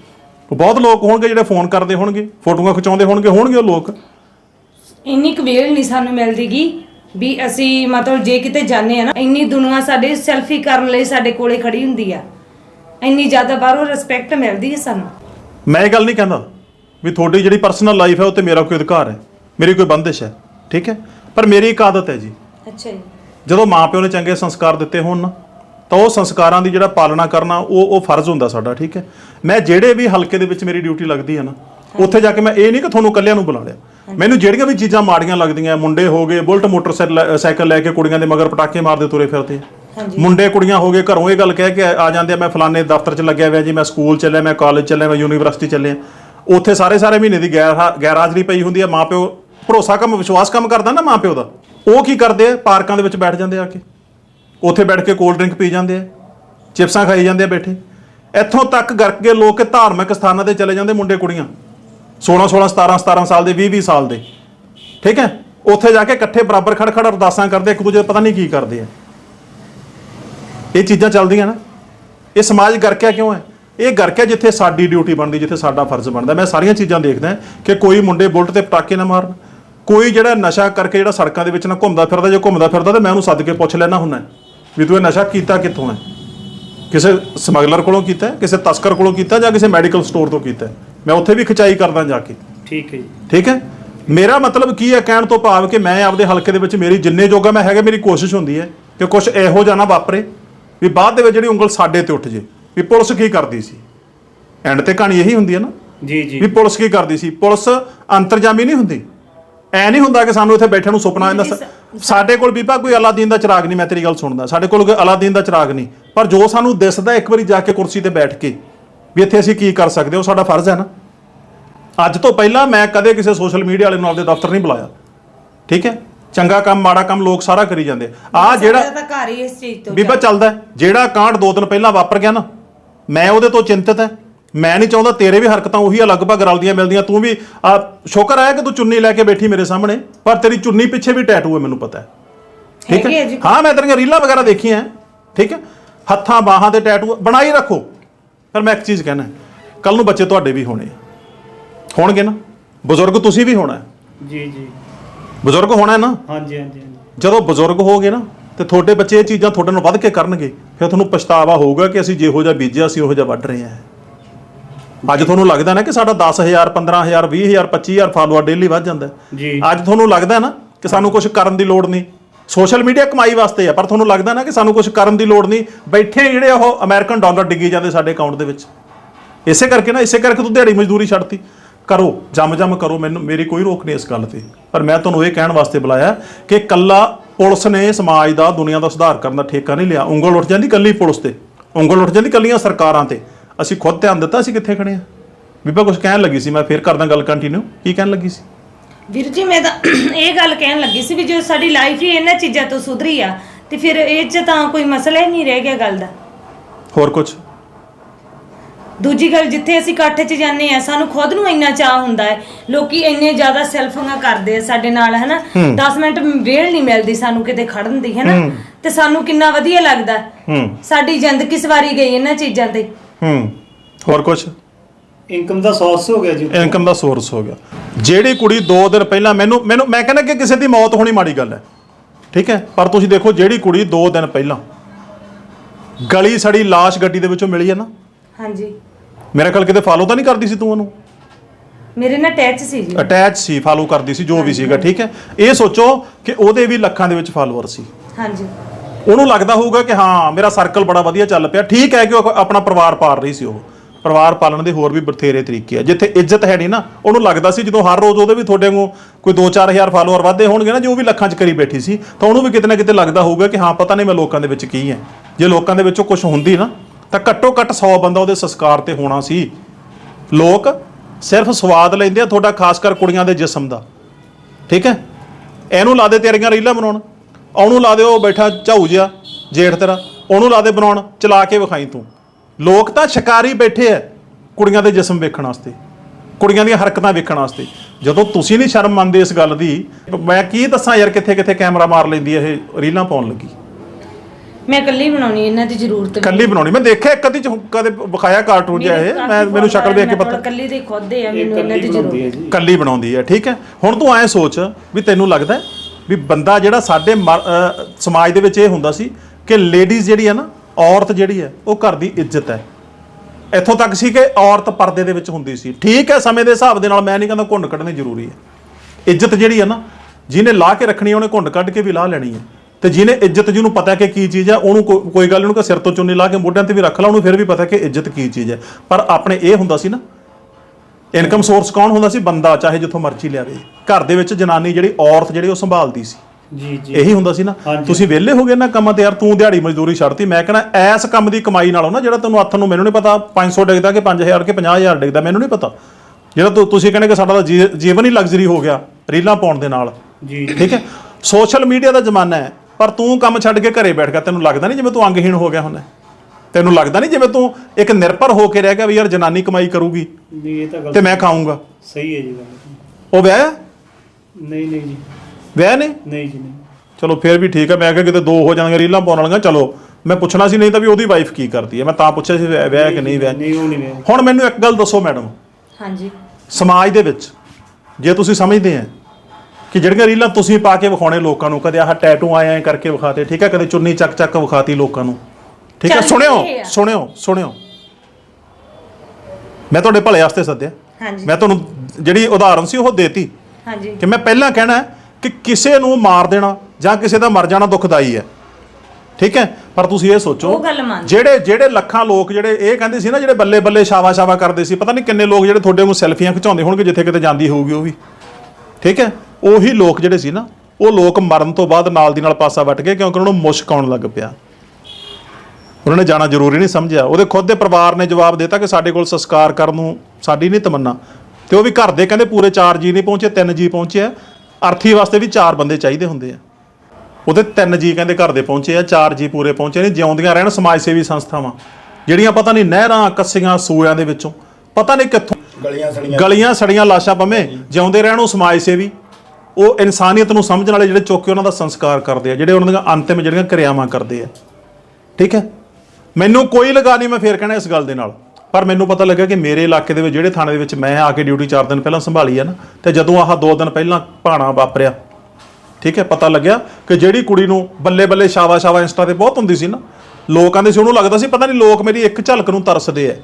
ਬਹੁਤ ਲੋਕ ਹੋਣਗੇ ਜਿਹੜੇ ਫੋਨ ਕਰਦੇ ਹੋਣਗੇ ਫੋਟੋਆਂ ਖਿਚਾਉਂਦੇ ਹੋਣਗੇ ਹੋਣਗੇ ਉਹ ਲੋਕ। ਇੰਨੀ ਕੁ ਵੇਲ ਨਹੀਂ ਸਾਨੂੰ ਮਿਲਦੀਗੀ ਵੀ ਅਸੀਂ ਮਤਲਬ ਜੇ ਕਿਤੇ ਜਾਂਦੇ ਆ ਨਾ ਇੰਨੀ ਦੁਨੀਆ ਸਾਡੇ ਸੈਲਫੀ ਕਰਨ ਲਈ ਸਾਡੇ ਕੋਲੇ ਖੜੀ ਹੁੰਦੀ ਆ। ਇੰਨੀ ਜ਼ਿਆਦਾ ਬਾਹਰੋਂ ਰਿਸਪੈਕਟ ਮਿਲਦੀ ਹੈ ਸਾਨੂੰ। ਮੈਂ ਇਹ ਗੱਲ ਨਹੀਂ ਕਹਿੰਦਾ ਵੀ ਤੁਹਾਡੀ ਜਿਹੜੀ ਪਰਸਨਲ ਲਾਈਫ ਹੈ ਉਹ ਤੇ ਮੇਰਾ ਕੋਈ ਅਧਿਕਾਰ ਹੈ ਮੇਰੀ ਕੋਈ ਬੰਦਿਸ਼ ਹੈ ਠੀਕ ਹੈ? ਪਰ ਮੇਰੀ ਇੱਕ ਆਦਤ ਹੈ ਜੀ। ਅੱਛਾ ਜੀ। ਜਦੋਂ ਮਾਪਿਓ ਨੇ ਚੰਗੇ ਸੰਸਕਾਰ ਦਿੱਤੇ ਹੋਣ ਨਾ ਤਾਂ ਉਹ ਸੰਸਕਾਰਾਂ ਦੀ ਜਿਹੜਾ ਪਾਲਣਾ ਕਰਨਾ ਉਹ ਉਹ ਫਰਜ਼ ਹੁੰਦਾ ਸਾਡਾ ਠੀਕ ਹੈ? ਮੈਂ ਜਿਹੜੇ ਵੀ ਹਲਕੇ ਦੇ ਵਿੱਚ ਮੇਰੀ ਡਿਊਟੀ ਲੱਗਦੀ ਹੈ ਨਾ ਉੱਥੇ ਜਾ ਕੇ ਮੈਂ ਇਹ ਨਹੀਂ ਕਿ ਤੁਹਾਨੂੰ ਇਕੱਲਿਆਂ ਨੂੰ ਬੁਲਾ ਲਿਆ। ਮੈਨੂੰ ਜਿਹੜੀਆਂ ਵੀ ਚੀਜ਼ਾਂ ਮਾੜੀਆਂ ਲੱਗਦੀਆਂ ਮੁੰਡੇ ਹੋ ਗਏ ਬੁਲਟ ਮੋਟਰਸਾਈਕਲ ਲੈ ਕੇ ਕੁੜੀਆਂ ਦੇ ਮਗਰ ਪਟਾਕੇ ਮਾਰਦੇ ਤੁਰੇ ਫਿਰਦੇ। ਮੁੰਡੇ ਕੁੜੀਆਂ ਹੋ ਗਏ ਘਰੋਂ ਇਹ ਗੱਲ ਕਹਿ ਕੇ ਆ ਜਾਂਦੇ ਆ ਮੈਂ ਫਲਾਣੇ ਦਫ਼ਤਰ 'ਚ ਲੱਗਿਆ ਹੋਇਆ ਜੀ ਮੈਂ ਸਕੂਲ ਚੱਲਿਆ ਮੈਂ ਕਾਲਜ ਚੱਲਿਆ ਮੈਂ ਯੂਨੀਵਰਸਿਟੀ ਚੱਲਿਆ। ਉੱਥੇ ਸਾਰੇ ਸਾਰੇ ਮਹੀਨੇ ਦੀ ਗੈਰ ਗੈਰ ਹਾਜ਼ਰੀ ਪਈ ਹੁੰਦੀ ਆ ਮਾਪਿਓ ਭਰੋਸਾ ਕੰਮ ਵਿਸ਼ਵਾਸ ਕੰਮ ਕਰਦਾ ਨਾ ਮਾਪਿਓ ਦਾ। ਉਹ ਕੀ ਕਰਦੇ ਆ? ਪਾਰਕਾਂ ਦੇ ਵਿੱਚ ਬੈਠ ਜਾਂਦੇ ਆ ਕੇ। ਉੱਥੇ ਬੈਠ ਕੇ ਕੋਲਡ ਡਰਿੰਕ ਪੀ ਜਾਂਦੇ ਆ, ਚਿਪਸਾਂ ਖਾਈ ਜਾਂਦੇ ਆ ਬੈਠੇ। ਇੱਥੋਂ ਤੱਕ ਕਰਕੇ ਲੋਕ ਧਾਰਮਿਕ ਸਥਾਨਾਂ ਤੇ ਚਲੇ ਜਾਂਦੇ ਮੁੰਡੇ ਕੁੜੀਆਂ। 16 16 17 17 ਸਾਲ ਦੇ 20 20 ਸਾਲ ਦੇ। ਠੀਕ ਹੈ? ਉੱਥੇ ਜਾ ਕੇ ਇਕੱਠੇ ਬਰਾਬਰ ਖੜ ਖੜ ਅਰਦਾਸਾਂ ਕਰਦੇ ਇੱਕ ਦੂਜੇ ਦਾ ਪਤਾ ਨਹੀਂ ਕੀ ਕਰਦੇ ਆ। ਇਹ ਚੀਜ਼ਾਂ ਚੱਲਦੀਆਂ ਨਾ। ਇਹ ਸਮਾਜ ਗਰਕਿਆ ਕਿਉਂ ਹੈ? ਇਹ ਗਰਕਿਆ ਜਿੱਥੇ ਸਾਡੀ ਡਿਊਟੀ ਬਣਦੀ, ਜਿੱਥੇ ਸਾਡਾ ਫਰਜ਼ ਬਣਦਾ। ਮੈਂ ਸਾਰੀਆਂ ਚੀਜ਼ਾਂ ਦੇਖਦਾ ਕਿ ਕੋਈ ਮੁੰਡੇ ਬੁਲਟ ਤੇ ਪਟਾਕੇ ਨਾ ਮਾਰਨ। ਕੋਈ ਜਿਹੜਾ ਨਸ਼ਾ ਕਰਕੇ ਜਿਹੜਾ ਸੜਕਾਂ ਦੇ ਵਿੱਚ ਨਾ ਘੁੰਮਦਾ ਫਿਰਦਾ, ਜੇ ਘੁੰਮਦਾ ਫਿਰਦਾ ਤੇ ਮੈਂ ਉਹਨੂੰ ਸੱਦ ਕੇ ਪੁੱਛ ਲੈਣਾ ਹੁੰਦਾ। ਵੀ ਤੂੰ ਇਹ ਨਸ਼ਾ ਕੀਤਾ ਕਿੱਥੋਂ ਹੈ? ਕਿਸੇ ਸਮਗਲਰ ਕੋਲੋਂ ਕੀਤਾ ਹੈ, ਕਿਸੇ ਤਸਕਰ ਕੋਲੋਂ ਕੀਤਾ ਜਾਂ ਕਿਸੇ ਮੈਡੀਕਲ ਸਟੋਰ ਤੋਂ ਕੀਤਾ ਹੈ? ਮੈਂ ਉੱਥੇ ਵੀ ਖਿਚਾਈ ਕਰਦਾ ਜਾ ਕੇ। ਠੀਕ ਹੈ ਜੀ। ਠੀਕ ਹੈ? ਮੇਰਾ ਮਤਲਬ ਕੀ ਹੈ ਕਹਿਣ ਤੋਂ ਭਾਵ ਕਿ ਮੈਂ ਆਪਦੇ ਹਲਕੇ ਦੇ ਵਿੱਚ ਮੇਰੀ ਜਿੰਨੇ ਜੋਗਾ ਮੈਂ ਹੈਗਾ ਮੇਰੀ ਕੋਸ਼ਿਸ਼ ਹੁੰਦੀ ਹੈ ਕਿ ਕੁਝ ਇਹੋ ਜਿਹਾ ਨਾ ਵਾਪਰੇ ਵੀ ਬਾਅਦ ਦੇ ਵਿੱਚ ਜਿਹੜੀ ਉਂਗਲ ਸਾਡੇ ਤੇ ਉੱਠ ਜੇ। ਵੀ ਪੁਲਿਸ ਕੀ ਕਰਦੀ ਸੀ? ਐਂਡ ਤੇ ਕਹਾਣੀ ਇਹੀ ਹੁੰਦੀ ਹੈ ਨਾ? ਜੀ ਜੀ। ਵੀ ਪੁਲਿਸ ਕੀ ਕਰਦੀ ਸੀ? ਪੁਲਿਸ ਅੰਤਰਜਾਮੀ ਨਹੀਂ ਹੁੰਦੀ? ਐ ਨਹੀਂ ਹੁੰਦਾ ਕਿ ਸਾਨੂੰ ਇੱਥੇ ਬੈਠੇ ਨੂੰ ਸੁਪਨਾ ਆਉਂਦਾ। ਸਾਡੇ ਕੋਲ ਬੀਬਾ ਕੋਈ ਅਲਾਦੀਨ ਦਾ ਚਿਰਾਗ ਨਹੀਂ ਮੈਂ ਤੇਰੀ ਗੱਲ ਸੁਣਦਾ। ਸਾਡੇ ਕੋਲ ਕੋਈ ਅਲਾਦੀਨ ਦਾ ਚਿਰਾਗ ਨਹੀਂ। ਪਰ ਜੋ ਸਾਨੂੰ ਦਿਸਦਾ ਇੱਕ ਵਾਰੀ ਜਾ ਕੇ ਕੁਰਸੀ ਤੇ ਬੈਠ ਕੇ ਵੀ ਇੱਥੇ ਅਸੀਂ ਕੀ ਕਰ ਸਕਦੇ ਹਾਂ ਉਹ ਸਾਡਾ ਫਰਜ਼ ਹੈ ਨਾ। ਅੱਜ ਤੋਂ ਪਹਿਲਾਂ ਮੈਂ ਕਦੇ ਕਿਸੇ ਸੋਸ਼ਲ ਮੀਡੀਆ ਵਾਲੇ ਨੂੰ ਆਪਦੇ ਦਫ਼ਤਰ ਨਹੀਂ ਬੁਲਾਇਆ। ਠੀਕ ਹੈ? ਚੰਗਾ ਕੰਮ ਮਾੜਾ ਕੰਮ ਲੋਕ ਸਾਰਾ ਕਰੀ ਜਾਂਦੇ। ਆ ਜਿਹੜਾ ਤਾਂ ਘਰ ਹੀ ਇਸ ਚੀਜ਼ ਤੋਂ ਬੀਬਾ ਚੱਲਦਾ। ਜਿਹੜਾ ਕਾਂਡ ਦੋ ਦਿਨ ਪਹਿਲਾਂ ਵਾਪਰ ਗਿਆ ਨਾ ਮੈਂ ਉਹਦੇ ਤੋਂ ਚਿੰਤਤ ਹੈ। ਮੈਂ ਨਹੀਂ ਚਾਹੁੰਦਾ ਤੇਰੇ ਵੀ ਹਰਕਤਾਂ ਉਹੀ ਆ ਲਗਭਗ ਰਲਦੀਆਂ ਮਿਲਦੀਆਂ। ਤੂੰ ਵੀ ਆ ਸ਼ੁਕਰ ਹੈ ਕਿ ਤੂੰ ਚੁੰਨੀ ਲੈ ਕੇ ਬੈਠੀ ਮੇਰੇ ਸਾਹਮਣੇ ਪਰ ਤੇਰੀ ਚੁੰਨੀ ਪਿੱਛੇ ਵੀ ਟੈਟੂ ਹੈ ਮੈਨੂੰ ਪਤਾ ਹੈ। ਠੀਕ ਹੈਗੇ ਆ ਹੈ ਜੀ। ਹਾਂ ਮੈਂ ਤੇਰੀਆਂ ਰੀਲਾਂ ਵਗੈਰਾ ਦੇਖੀਆਂ ਠੀਕ ਹੈ? ਹੱਥਾਂ ਬਾਹਾਂ ਤੇ ਟੈਟੂ ਬਣਾਈ ਰੱਖੋ। ਪਰ ਮੈਂ ਇੱਕ ਚੀਜ਼ ਕਹਿਣਾ ਕੱਲ ਨੂੰ ਬੱਚੇ ਤੁਹਾਡੇ ਵੀ ਹੋਣੇ ਆ। ਹੋਣਗੇ ਨਾ? ਬਜ਼ੁਰਗ ਤੁਸੀਂ ਵੀ ਹੋਣਾ ਹੈ। ਜੀ ਜੀ। ਬਜ਼ੁਰਗ ਹੋਣਾ ਹੈ ਨਾ? ਹਾਂਜੀ ਹਾਂਜੀ ਹਾਂਜੀ। ਜਦੋਂ ਬਜ਼ੁਰਗ ਹੋਗੇ ਨਾ ਤੇ ਤੁਹਾਡੇ ਬੱਚੇ ਇਹ ਚੀਜ਼ਾਂ ਤੁਹਾਡੇ ਨਾਲ ਵੱਧ ਕੇ ਕਰਨਗੇ ਫਿਰ ਤੁਹਾਨੂੰ ਪਛਤਾਵਾ ਹੋਊਗਾ ਕਿ ਅਸੀਂ ਜਿਹੋ ਜਿਹਾ ਬੀਜਿਆ ਸੀ ਉਹੋ ਜਿਹਾ ਵੱਢ ਰਹੇ ਹਾਂ। ਅੱਜ ਤੁਹਾਨੂੰ ਲੱਗਦਾ ਨਾ ਕਿ ਸਾਡਾ 10000 15000 20000 25000 ਫਾਲੋਅਰ ਡੇਲੀ ਵੱਧ ਜਾਂਦਾ। ਜੀ। ਅੱਜ ਤੁਹਾਨੂੰ ਲੱਗਦਾ ਨਾ ਕਿ ਸਾਨੂੰ ਕੁਝ ਕਰਨ ਦੀ ਲੋੜ ਨਹੀਂ। ਸੋਸ਼ਲ ਮੀਡੀਆ ਕਮਾਈ ਵਾਸਤੇ ਆ ਪਰ ਤੁਹਾਨੂੰ ਲੱਗਦਾ ਨਾ ਕਿ ਸਾਨੂੰ ਕੁਝ ਕਰਨ ਦੀ ਲੋੜ ਨਹੀਂ। ਬੈਠੇ ਜਿਹੜੇ ਉਹ ਅਮਰੀਕਨ ਡਾਲਰ ਡਿੱਗੀ ਜਾਂਦੇ ਸਾਡੇ ਅਕਾਊਂਟ ਦੇ ਵਿੱਚ। ਇਸੇ ਕਰਕੇ ਨਾ ਇਸੇ ਕਰਕੇ ਤੂੰ ਦਿਹਾੜੀ ਮਜ਼ਦੂਰੀ ਛੱਡਤੀ। ਕਰੋ ਜਮ ਜਮ ਕਰੋ ਮੈਨੂੰ ਮੇਰੀ ਕੋਈ ਰੋਕ ਨਹੀਂ ਇਸ ਗੱਲ ਤੇ। ਪਰ ਮੈਂ ਤੁਹਾਨੂੰ ਇਹ ਕਹਿਣ ਵਾਸਤੇ ਬੁਲਾਇਆ ਕਿ ਕੱਲਾ ਪੁਲਿਸ ਨੇ ਸਮਾਜ ਦਾ ਦੁਨੀਆ ਦਾ ਸੁਧਾਰ ਕਰਨ ਦਾ ਠੇਕਾ ਨਹੀਂ ਲਿਆ। ਉਂਗਲ ਉੱਠ ਜਾਂਦੀ ਕੱਲੀ ਪੁਲਿਸ ਤੇ। ਉਂਗਲ ਉੱਠ ਜਾਂਦੀ ਕੱਲੀਆਂ ਸਰਕਾਰਾਂ ਤੇ। ਅਸੀਂ ਖੁਦ ਧਿਆਨ ਦਿੱਤਾ ਅਸੀਂ ਕਿੱਥੇ ਖੜੇ ਆ? ਬੀਬਾ ਕੁਝ ਕਹਿਣ ਲੱਗੀ ਸੀ ਮੈਂ ਫੇਰ ਕਰਦਾ ਗੱਲ ਕੰਟੀਨਿਊ ਕੀ ਕਹਿਣ ਲੱਗੀ ਸੀ? ਵੀਰ ਜੀ ਮੈਂ ਤਾਂ ਇਹ ਗੱਲ ਕਹਿਣ ਲੱਗੀ ਸੀ ਵੀ ਜੋ ਸਾਡੀ ਲਾਈਫ ਹੀ ਇਹਨਾਂ ਚੀਜ਼ਾਂ ਤੋਂ ਸੁਧਰੀ ਆ ਤੇ ਫਿਰ ਇਹ 'ਚ ਤਾਂ ਕੋਈ ਮਸਲਾ ਹੀ ਨਹੀਂ ਰਹਿ ਗਿਆ ਗੱਲ ਦਾ। ਹੋਰ ਕੁਝ ਦੂਜੀ ਗੱਲ ਜਿੱਥੇ ਅਸੀਂ ਇਕੱਠ 'ਚ ਜਾਂਦੇ ਆ ਸਾਨੂੰ ਖੁਦ ਨੂੰ ਇੰਨਾ ਚਾਹ ਹੁੰਦਾ ਹੈ। ਲੋਕੀ ਇੰਨੇ ਜ਼ਿਆਦਾ ਸੈਲਫੀਆਂ ਕਰਦੇ ਆ ਸਾਡੇ ਨਾਲ ਹਨਾ? 10 ਮਿੰਟ ਵੇਲ ਨਹੀਂ ਮਿਲਦੀ ਸਾਨੂੰ ਕਿਤੇ ਖੜਨ ਦੀ ਹਨਾ? ਤੇ ਸਾਨੂੰ ਕਿੰਨਾ ਵਧੀਆ ਲੱਗਦਾ। ਹੂੰ। ਸਾਡੀ ਜ਼ਿੰਦਗੀ ਸਵਾਰੀ ਗਈ ਇਹਨਾਂ ਚੀਜ਼ਾਂ ਤੇ। ਹੂੰ ਹੋਰ ਕੁਝ ਇਨਕਮ ਦਾ ਸੋਰਸ ਹੋ ਗਿਆ ਜੀ ਇਨਕਮ ਦਾ ਸੋਰਸ ਹੋ ਗਿਆ। ਜਿਹੜੀ ਕੁੜੀ 2 ਦਿਨ ਪਹਿਲਾਂ ਮੈਨੂੰ ਮੈਨੂੰ ਮੈਂ ਕਹਿੰਦਾ ਕਿ ਕਿਸੇ ਦੀ ਮੌਤ ਹੋਣੀ ਮਾੜੀ ਗੱਲ ਹੈ। ਠੀਕ ਹੈ? ਪਰ ਤੁਸੀਂ ਦੇਖੋ ਜਿਹੜੀ ਕੁੜੀ 2 ਦਿਨ ਪਹਿਲਾਂ ਗਲੀ ਸੜੀ ਲਾਸ਼ ਗੱਡੀ ਦੇ ਵਿੱਚੋਂ ਮਿਲੀ ਹੈ ਨਾ? ਹਾਂਜੀ। ਮੇਰੇ ਖਿਆਲ ਕਿਤੇ ਫਾਲੋ ਤਾਂ ਨਹੀਂ ਕਰਦੀ ਸੀ ਤੂੰ ਉਹਨੂੰ? ਮੇਰੇ ਨਾਲ ਅਟੈਚ ਸੀ ਜੀ। ਅਟੈਚ ਸੀ ਫਾਲੋ ਕਰਦੀ ਸੀ ਜੋ ਵੀ ਸੀਗਾ ਠੀਕ ਹੈ? ਇਹ ਸੋਚੋ ਕਿ ਉਹਦੇ ਵੀ ਲੱਖਾਂ ਦੇ ਵਿੱਚ ਫਾਲੋਅਰ ਸੀ। ਹਾਂਜੀ। ਉਹਨੂੰ ਲੱਗਦਾ ਹੋਊਗਾ ਕਿ ਹਾਂ, ਮੇਰਾ ਸਰਕਲ ਬੜਾ ਵਧੀਆ ਚੱਲ ਪਿਆ। ਠੀਕ ਹੈ ਕਿ ਉਹ ਆਪਣਾ ਪਰਿਵਾਰ ਪਾਲ ਰਹੀ ਸੀ ਉਹ। ਪਰਿਵਾਰ ਪਾਲਣ ਦੇ ਹੋਰ ਵੀ ਬਥੇਰੇ ਤਰੀਕੇ ਆ। ਜਿੱਥੇ ਇੱਜ਼ਤ ਹੈ ਨਹੀਂ ਨਾ, ਉਹਨੂੰ ਲੱਗਦਾ ਸੀ ਜਦੋਂ ਹਰ ਰੋਜ਼ ਉਹਦੇ ਵੀ ਤੁਹਾਡੇ ਨੂੰ ਕੋਈ 2-4000 ਫਾਲੋਅਰ ਵਾਧੇ ਹੋਣਗੇ ਨਾ ਜੋ ਵੀ ਲੱਖਾਂ 'ਚ ਕਰੀ ਬੈਠੀ ਸੀ, ਤਾਂ ਉਹਨੂੰ ਵੀ ਕਿਤੇ ਨਾ ਕਿਤੇ ਲੱਗਦਾ ਹੋਊਗਾ ਕਿ ਹਾਂ, ਪਤਾ ਨਹੀਂ ਮੈਂ ਲੋਕਾਂ ਦੇ ਵਿੱਚ ਕੀ ਹੈ ਜੇ ਲੋਕਾਂ ਦੇ ਵਿੱਚੋਂ ਕੁਝ ਹੁੰਦੀ ਨਾ, ਤਾਂ ਘੱਟੋ ਘੱਟ 100 ਬੰਦਾ ਉਹਦੇ ਸੰਸਕਾਰ ਤੇ ਹੋਣਾ ਸੀ। ਲੋਕ ਸਿਰਫ ਸਵਾਦ ਲੈਂਦੇ ਆ ਤੁਹਾਡਾ, ਖਾਸ ਕਰ ਕੁੜੀਆਂ ਦੇ ਜਿਸਮ ਦਾ। ਠੀਕ ਹੈ? ਇਹਨੂੰ ਲਾ ਦੇ ਤੇਰੀਆਂ ਰੀਲਾਂ ਬਣਾਉਣ। ਉਹਨੂੰ ਲਾ ਦੇ ਉਹ ਬੈਠਾ ਝਾਊ ਜਿਹਾ ਜੇਠ ਤੇਰਾ। ਉਹਨੂੰ ਲਾ ਦੇ ਬਣਾਉਣ ਚਲਾ ਕੇ ਵਿਖਾਈ ਤੂੰ। ਲੋਕ ਤਾਂ ਸ਼ਿਕਾਰੀ ਬੈਠੇ ਐ ਕੁੜੀਆਂ ਦੇ ਜਿਸਮ ਵੇਖਣ ਵਾਸਤੇ ਕੁੜੀਆਂ ਦੀਆਂ ਹਰਕਤਾਂ ਵੇਖਣ ਵਾਸਤੇ। ਜਦੋਂ ਤੁਸੀਂ ਨਹੀਂ ਸ਼ਰਮ ਮੰਨਦੇ ਇਸ ਗੱਲ ਦੀ ਮੈਂ ਕੀ ਦੱਸਾਂ ਯਾਰ ਕਿੱਥੇ ਕਿੱਥੇ ਕੈਮਰਾ ਮਾਰ ਲੈਂਦੀ ਐ ਇਹ ਰੀਲਾਂ ਪਾਉਣ ਲੱਗੀ। ਮੈਂ ਇਕੱਲੀ ਬਣਾਉਣੀ ਇਹਨਾਂ ਦੀ ਜ਼ਰੂਰਤ ਵੀ ਕੱਲੀ ਬਣਾਉਣੀ। ਮੈਂ ਦੇਖਿਆ ਇੱਕ ਅੱਧੀ ਚ ਕਦੇ ਵਿਖਾਇਆ ਕਾਰਟੂਨ ਜਿਹਾ ਇਹ ਮੈਂ ਮੈਨੂੰ ਸ਼ਕਲ ਵੇਖ ਕੇ ਪਤਾ ਇਕੱਲੀ ਦੇ ਖੁਦ ਆ ਮੈਨੂੰ ਇਹਨਾਂ ਦੀ ਜ਼ਰੂਰਤ ਕੱਲੀ ਬਣਾਉਂਦੀ ਹੈ ਠੀਕ ਹੈ? ਹੁਣ ਤੂੰ ਐਂ ਸੋਚ ਵੀ ਤੈਨੂੰ ਲੱਗਦਾ ਹੈ ਵੀ ਬੰਦਾ ਜਿਹੜਾ ਸਾਡੇ ਮਰ- ਸਮਾਜ ਦੇ ਵਿੱਚ ਇਹ ਹੁੰਦਾ ਸੀ ਕਿ ਲੇਡੀਜ਼ ਜਿਹੜੀ ਹੈ ਨਾ, ਔਰਤ ਜਿਹੜੀ ਹੈ ਉਹ ਘਰ ਦੀ ਇੱਜ਼ਤ ਹੈ। ਇੱਥੋਂ ਤੱਕ ਸੀ ਕਿ ਔਰਤ ਪਰਦੇ ਦੇ ਵਿੱਚ ਹੁੰਦੀ ਸੀ। ਠੀਕ ਹੈ, ਸਮੇਂ ਦੇ ਹਿਸਾਬ ਦੇ ਨਾਲ ਮੈਂ ਨਹੀਂ ਕਹਿੰਦਾ ਘੁੰਡ ਕੱਢਣੀ ਜ਼ਰੂਰੀ ਹੈ। ਇੱਜ਼ਤ ਜਿਹੜੀ ਹੈ ਨਾ, ਜਿਹਨੇ ਲਾ ਕੇ ਰੱਖਣੀ ਉਹਨੇ ਘੁੰਡ ਕੱਢ ਕੇ ਵੀ ਲਾ ਲੈਣੀ ਹੈ ਤੇ ਜਿਹਨੇ ਇੱਜ਼ਤ ਜਿਹਨੂੰ ਪਤਾ ਕਿ ਕੀ ਚੀਜ਼ ਹੈ ਉਹਨੂੰ ਕੋਈ ਗੱਲ ਉਹਨੂੰ ਕਿ ਸਿਰ ਤੋਂ ਚੁੰਨੀ ਲਾ ਕੇ ਮੋਢਿਆਂ ਤੇ ਵੀ ਰੱਖ ਲਾ, ਉਹਨੂੰ ਫਿਰ ਵੀ ਪਤਾ ਕਿ ਇੱਜ਼ਤ ਕੀ ਚੀਜ਼ ਹੈ। ਪਰ ਆਪਣੇ ਇਹ ਹੁੰਦਾ ਸੀ ਨਾ ਇਨਕਮ ਸੋਰਸ ਕੌਣ ਹੁੰਦਾ ਸੀ? ਬੰਦਾ ਚਾਹੇ ਜਿੱਥੋਂ ਮਰਜ਼ੀ ਲਿਆਵੇ ਘਰ ਦੇ ਵਿੱਚ ਜਨਾਨੀ ਜਿਹੜੀ ਔਰਤ ਜਿਹੜੀ ਉਹ ਸੰਭਾਲਦੀ ਸੀ। ਜੀ ਜੀ। ਇਹੀ ਹੁੰਦਾ ਸੀ ਨਾ। ਤੁਸੀਂ ਵਿਹਲੇ ਹੋ ਗਏ ਨਾ ਕੰਮਾਂ ਤੇ ਯਾਰ ਤੂੰ ਦਿਹਾੜੀ ਮਜ਼ਦੂਰੀ ਛੱਡਤੀ। ਮੈਂ ਕਹਿੰਦਾ ਐਸ ਕੰਮ ਦੀ ਕਮਾਈ ਨਾਲੋਂ ਨਾ ਜਿਹੜਾ ਤੈਨੂੰ ਹੱਥ ਨੂੰ ਮੈਨੂੰ ਨਹੀਂ ਪਤਾ 500 ਡਿੱਗਦਾ ਕਿ 5000 ਕਿ 50000 ਡਿੱਗਦਾ ਮੈਨੂੰ ਨਹੀਂ ਪਤਾ। ਜਿਹੜਾ ਤੂੰ ਤੁਸੀਂ ਕਹਿੰਦੇ ਕਿ ਸਾਡਾ ਤਾਂ ਜੀਵਨ ਹੀ ਲਗਜ਼ਰੀ ਹੋ ਗਿਆ ਰੀਲਾਂ ਪਾਉਣ ਦੇ ਨਾਲ। ਜੀ ਠੀਕ ਹੈ? ਸੋਸ਼ਲ ਮੀਡੀਆ ਦਾ ਜ਼ਮਾਨਾ ਹੈ ਪਰ ਤੂੰ ਕੰਮ ਛੱਡ ਕੇ ਘਰੇ ਬੈਠ ਗਿਆ ਤੈਨੂੰ ਲੱਗਦਾ ਨਹੀਂ ਜਿਵੇਂ ਤੂੰ ਅੰਗਹੀਣ ਹੋ ਗਿਆ ਹੁੰਦਾ। ਤੈਨੂੰ ਲੱਗਦਾ ਨਹੀਂ ਜਿਵੇਂ ਤੂੰ ਇੱਕ ਨਿਰਭਰ ਹੋ ਕੇ ਰਹਿ ਗਿਆ ਵੀ ਯਾਰ ਜਨਾਨੀ ਕਮਾਈ ਕਰੂਗੀ? ਨਹੀਂ ਇਹ ਤਾਂ ਗੱਲ ਤੇ ਮੈਂ ਖਾਊਂਗਾ। ਸਹੀ ਹੈ ਜੀ ਗੱਲ। ਉਹ ਵਿਆਹ? ਨਹੀਂ ਨਹੀਂ ਜੀ। ਵਿਆਹ ਨੇ? ਨਹੀਂ ਜੀ ਨਹੀਂ। ਚਲੋ ਫਿਰ ਵੀ ਠੀਕ ਹੈ ਮੈਂ ਕਿਹਾ ਕਿਤੇ ਦੋ ਹੋ ਜਾਣਗੇ ਰੀਲਾਂ ਪਾਉਣ ਵਾਲੀਆਂ ਚਲੋ। ਮੈਂ ਪੁੱਛਣਾ ਸੀ ਨਹੀਂ ਤਾਂ ਵੀ ਉਹਦੀ ਵਾਈਫ ਕੀ ਕਰਦੀ ਹੈ? ਮੈਂ ਤਾਂ ਪੁੱਛਿਆ ਸੀ ਵਿਆਹ ਵਿਆਹ ਹੈ ਕਿ ਨਹੀਂ ਵਿਆਹ। ਨਹੀਂ ਉਹ ਨਹੀਂ ਵਿਆਹ। ਹੁਣ ਮੈਨੂੰ ਇੱਕ ਗੱਲ ਦੱਸੋ ਮੈਡਮ ਹਾਂਜੀ। ਸਮਾਜ ਦੇ ਵਿੱਚ ਜੇ ਤੁਸੀਂ ਸਮਝਦੇ ਆ ਕਿ ਜਿਹੜੀਆਂ ਰੀਲਾਂ ਤੁਸੀਂ ਪਾ ਕੇ ਵਿਖਾਉਣੇ ਲੋਕਾਂ ਨੂੰ ਕਦੇ ਆਹ ਟੈਟੂ ਆਏ ਐ ਕਰਕੇ ਵਿਖਾਤੇ ਠੀਕ ਹੈ ਕਦੇ ਚੁੰਨੀ ਚੱਕ ਚੱਕ ਵਿਖਾਤੀ ਲੋਕਾਂ ਨੂੰ। ਠੀਕ ਹੈ ਚੱਲ ਸੁਣਿਓ ਆ। ਸੁਣਿਓ ਸੁਣਿਓ। ਮੈਂ ਤੁਹਾਡੇ ਭਲੇ ਵਾਸਤੇ ਸੱਦਿਆ। ਹਾਂਜੀ। ਮੈਂ ਤੁਹਾਨੂੰ ਜਿਹੜੀ ਉਦਾਹਰਨ ਸੀ ਉਹ ਦੇਤੀ ਹਾਂਜੀ। ਕਿ ਮੈਂ ਪਹਿਲਾਂ ਕਹਿਣਾ ਹੈ ਕਿ ਕਿਸੇ ਨੂੰ ਮਾਰ ਦੇਣਾ ਜਾਂ ਕਿਸੇ ਦਾ ਮਰ ਜਾਣਾ ਦੁਖਦਾਈ ਹੈ। ਠੀਕ ਹੈ? ਪਰ ਤੁਸੀਂ ਇਹ ਸੋਚੋ ਉਹ ਗੱਲ ਮੰਨ। ਜਿਹੜੇ ਜਿਹੜੇ ਲੱਖਾਂ ਲੋਕ ਜਿਹੜੇ ਇਹ ਕਹਿੰਦੇ ਸੀ ਨਾ ਜਿਹੜੇ ਬੱਲੇ ਬੱਲੇ ਸ਼ਾਵਾ ਸ਼ਾਵਾ ਕਰਦੇ ਸੀ ਪਤਾ ਨਹੀਂ ਕਿੰਨੇ ਲੋਕ ਜਿਹੜੇ ਤੁਹਾਡੇ ਨੂੰ ਸੈਲਫੀਆਂ ਖਿਚਾਉਂਦੇ ਹੋਣਗੇ ਜਿੱਥੇ ਕਿਤੇ ਜਾਂਦੀ ਹੋਊਗੀ ਉਹ ਵੀ। ਠੀਕ ਹੈ? ਉਹੀ ਲੋਕ ਜਿਹੜੇ ਸੀ ਨਾ ਉਹ ਲੋਕ ਮਰਨ ਤੋਂ ਬਾਅਦ ਨਾਲ ਦੀ ਨਾਲ ਪਾਸਾ ਵੱਟ ਗਏ ਕਿਉਂਕਿ ਉਹਨਾਂ ਨੂੰ ਮੁਸ਼ਕ ਆਉਣ ਲੱਗ ਪਿਆ। ਉਹਨਾਂ ਨੇ ਜਾਣਾ ਜ਼ਰੂਰੀ ਨਹੀਂ ਸਮਝਿਆ। ਉਹਦੇ ਖੁਦ ਦੇ ਪਰਿਵਾਰ ਨੇ ਜਵਾਬ ਦਿੱਤਾ ਕਿ ਸਾਡੇ ਕੋਲ ਸੰਸਕਾਰ ਕਰਨ ਨੂੰ ਸਾਡੀ ਨਹੀਂ ਤਮੰਨਾ। ਤੇ ਉਹ ਵੀ ਘਰ ਦੇ ਕਹਿੰਦੇ ਪੂਰੇ 4 ਜੀ ਨਹੀਂ ਪਹੁੰਚੇ 3 ਜੀ ਪਹੁੰਚੇ ਆ। ਅਰਥੀ ਵਾਸਤੇ ਵੀ 4 ਬੰਦੇ ਚਾਹੀਦੇ ਹੁੰਦੇ ਆ। ਉਹਦੇ 3 ਜੀ ਕਹਿੰਦੇ ਘਰ ਦੇ ਪਹੁੰਚੇ ਆ 4 ਜੀ ਪੂਰੇ ਪਹੁੰਚੇ ਨੇ ਜਿਉਂਦੀਆਂ ਰਹਿਣ ਸਮਾਜ ਸੇਵੀ ਸੰਸਥਾਵਾਂ। ਜਿਹੜੀਆਂ ਪਤਾ ਨਹੀਂ ਨਹਿਰਾਂ ਕੱਸੀਆਂ ਸੂਇਆਂ ਦੇ ਵਿੱਚੋਂ ਪਤਾ ਨਹੀਂ ਕਿੱਥੋਂ ਗਲੀਆਂ ਸੜੀਆਂ। ਗਲੀਆਂ ਸੜੀਆਂ ਲਾਸ਼ਾਂ ਪਵੇਂ ਜਿਉਂਦੇ ਰਹਿਣ ਉਹ ਸਮਾਜ ਸੇਵੀ। ਉਹ ਇਨਸਾਨੀਅਤ ਨੂੰ ਸਮਝਣ ਵਾਲੇ ਜਿਹੜੇ ਚੁੱਕ ਕੇ ਉਹਨਾਂ ਦਾ ਸੰਸਕਾਰ ਕਰਦੇ ਆ ਜਿਹੜੇ ਉਹਨਾਂ ਦੀਆਂ ਅੰਤਿਮ ਜਿਹੜੀਆਂ ਕਿਰਿਆਵਾਂ ਕਰਦੇ ਆ। ਠੀਕ ਹੈ? ਮੈਨੂੰ ਕੋਈ ਲਗਾ ਨਹੀਂ, ਮੈਂ ਫੇਰ ਕਹਿਣਾ ਇਸ ਗੱਲ ਦੇ ਨਾਲ। ਪਰ ਮੈਨੂੰ ਪਤਾ ਲੱਗਾ ਕਿ ਮੇਰੇ ਇਲਾਕੇ ਦੇ ਵਿੱਚ, ਜਿਹੜੇ ਥਾਣੇ ਦੇ ਵਿੱਚ ਮੈਂ ਆ ਕੇ ਡਿਊਟੀ 4 ਦਿਨ ਪਹਿਲਾਂ ਸੰਭਾਲੀ ਆ ਨਾ, ਤੇ ਜਦੋਂ ਆਹ 2 ਦਿਨ ਪਹਿਲਾਂ ਭਾਣਾ ਵਾਪਰਿਆ, ਠੀਕ ਹੈ, ਪਤਾ ਲੱਗਿਆ ਕਿ ਜਿਹੜੀ ਕੁੜੀ ਨੂੰ ਬੱਲੇ ਬੱਲੇ ਸ਼ਾਵਾ ਸ਼ਾਵਾ ਇੰਸਟਾ ਤੇ ਬਹੁਤ ਹੁੰਦੀ ਸੀ ਨਾ, ਲੋਕ ਦੇ ਸੀ, ਉਹਨੂੰ ਲੱਗਦਾ ਸੀ ਪਤਾ ਨਹੀਂ ਲੋਕ ਮੇਰੀ ਇੱਕ ਝਲਕ ਨੂੰ ਤਰਸਦੇ ਆ।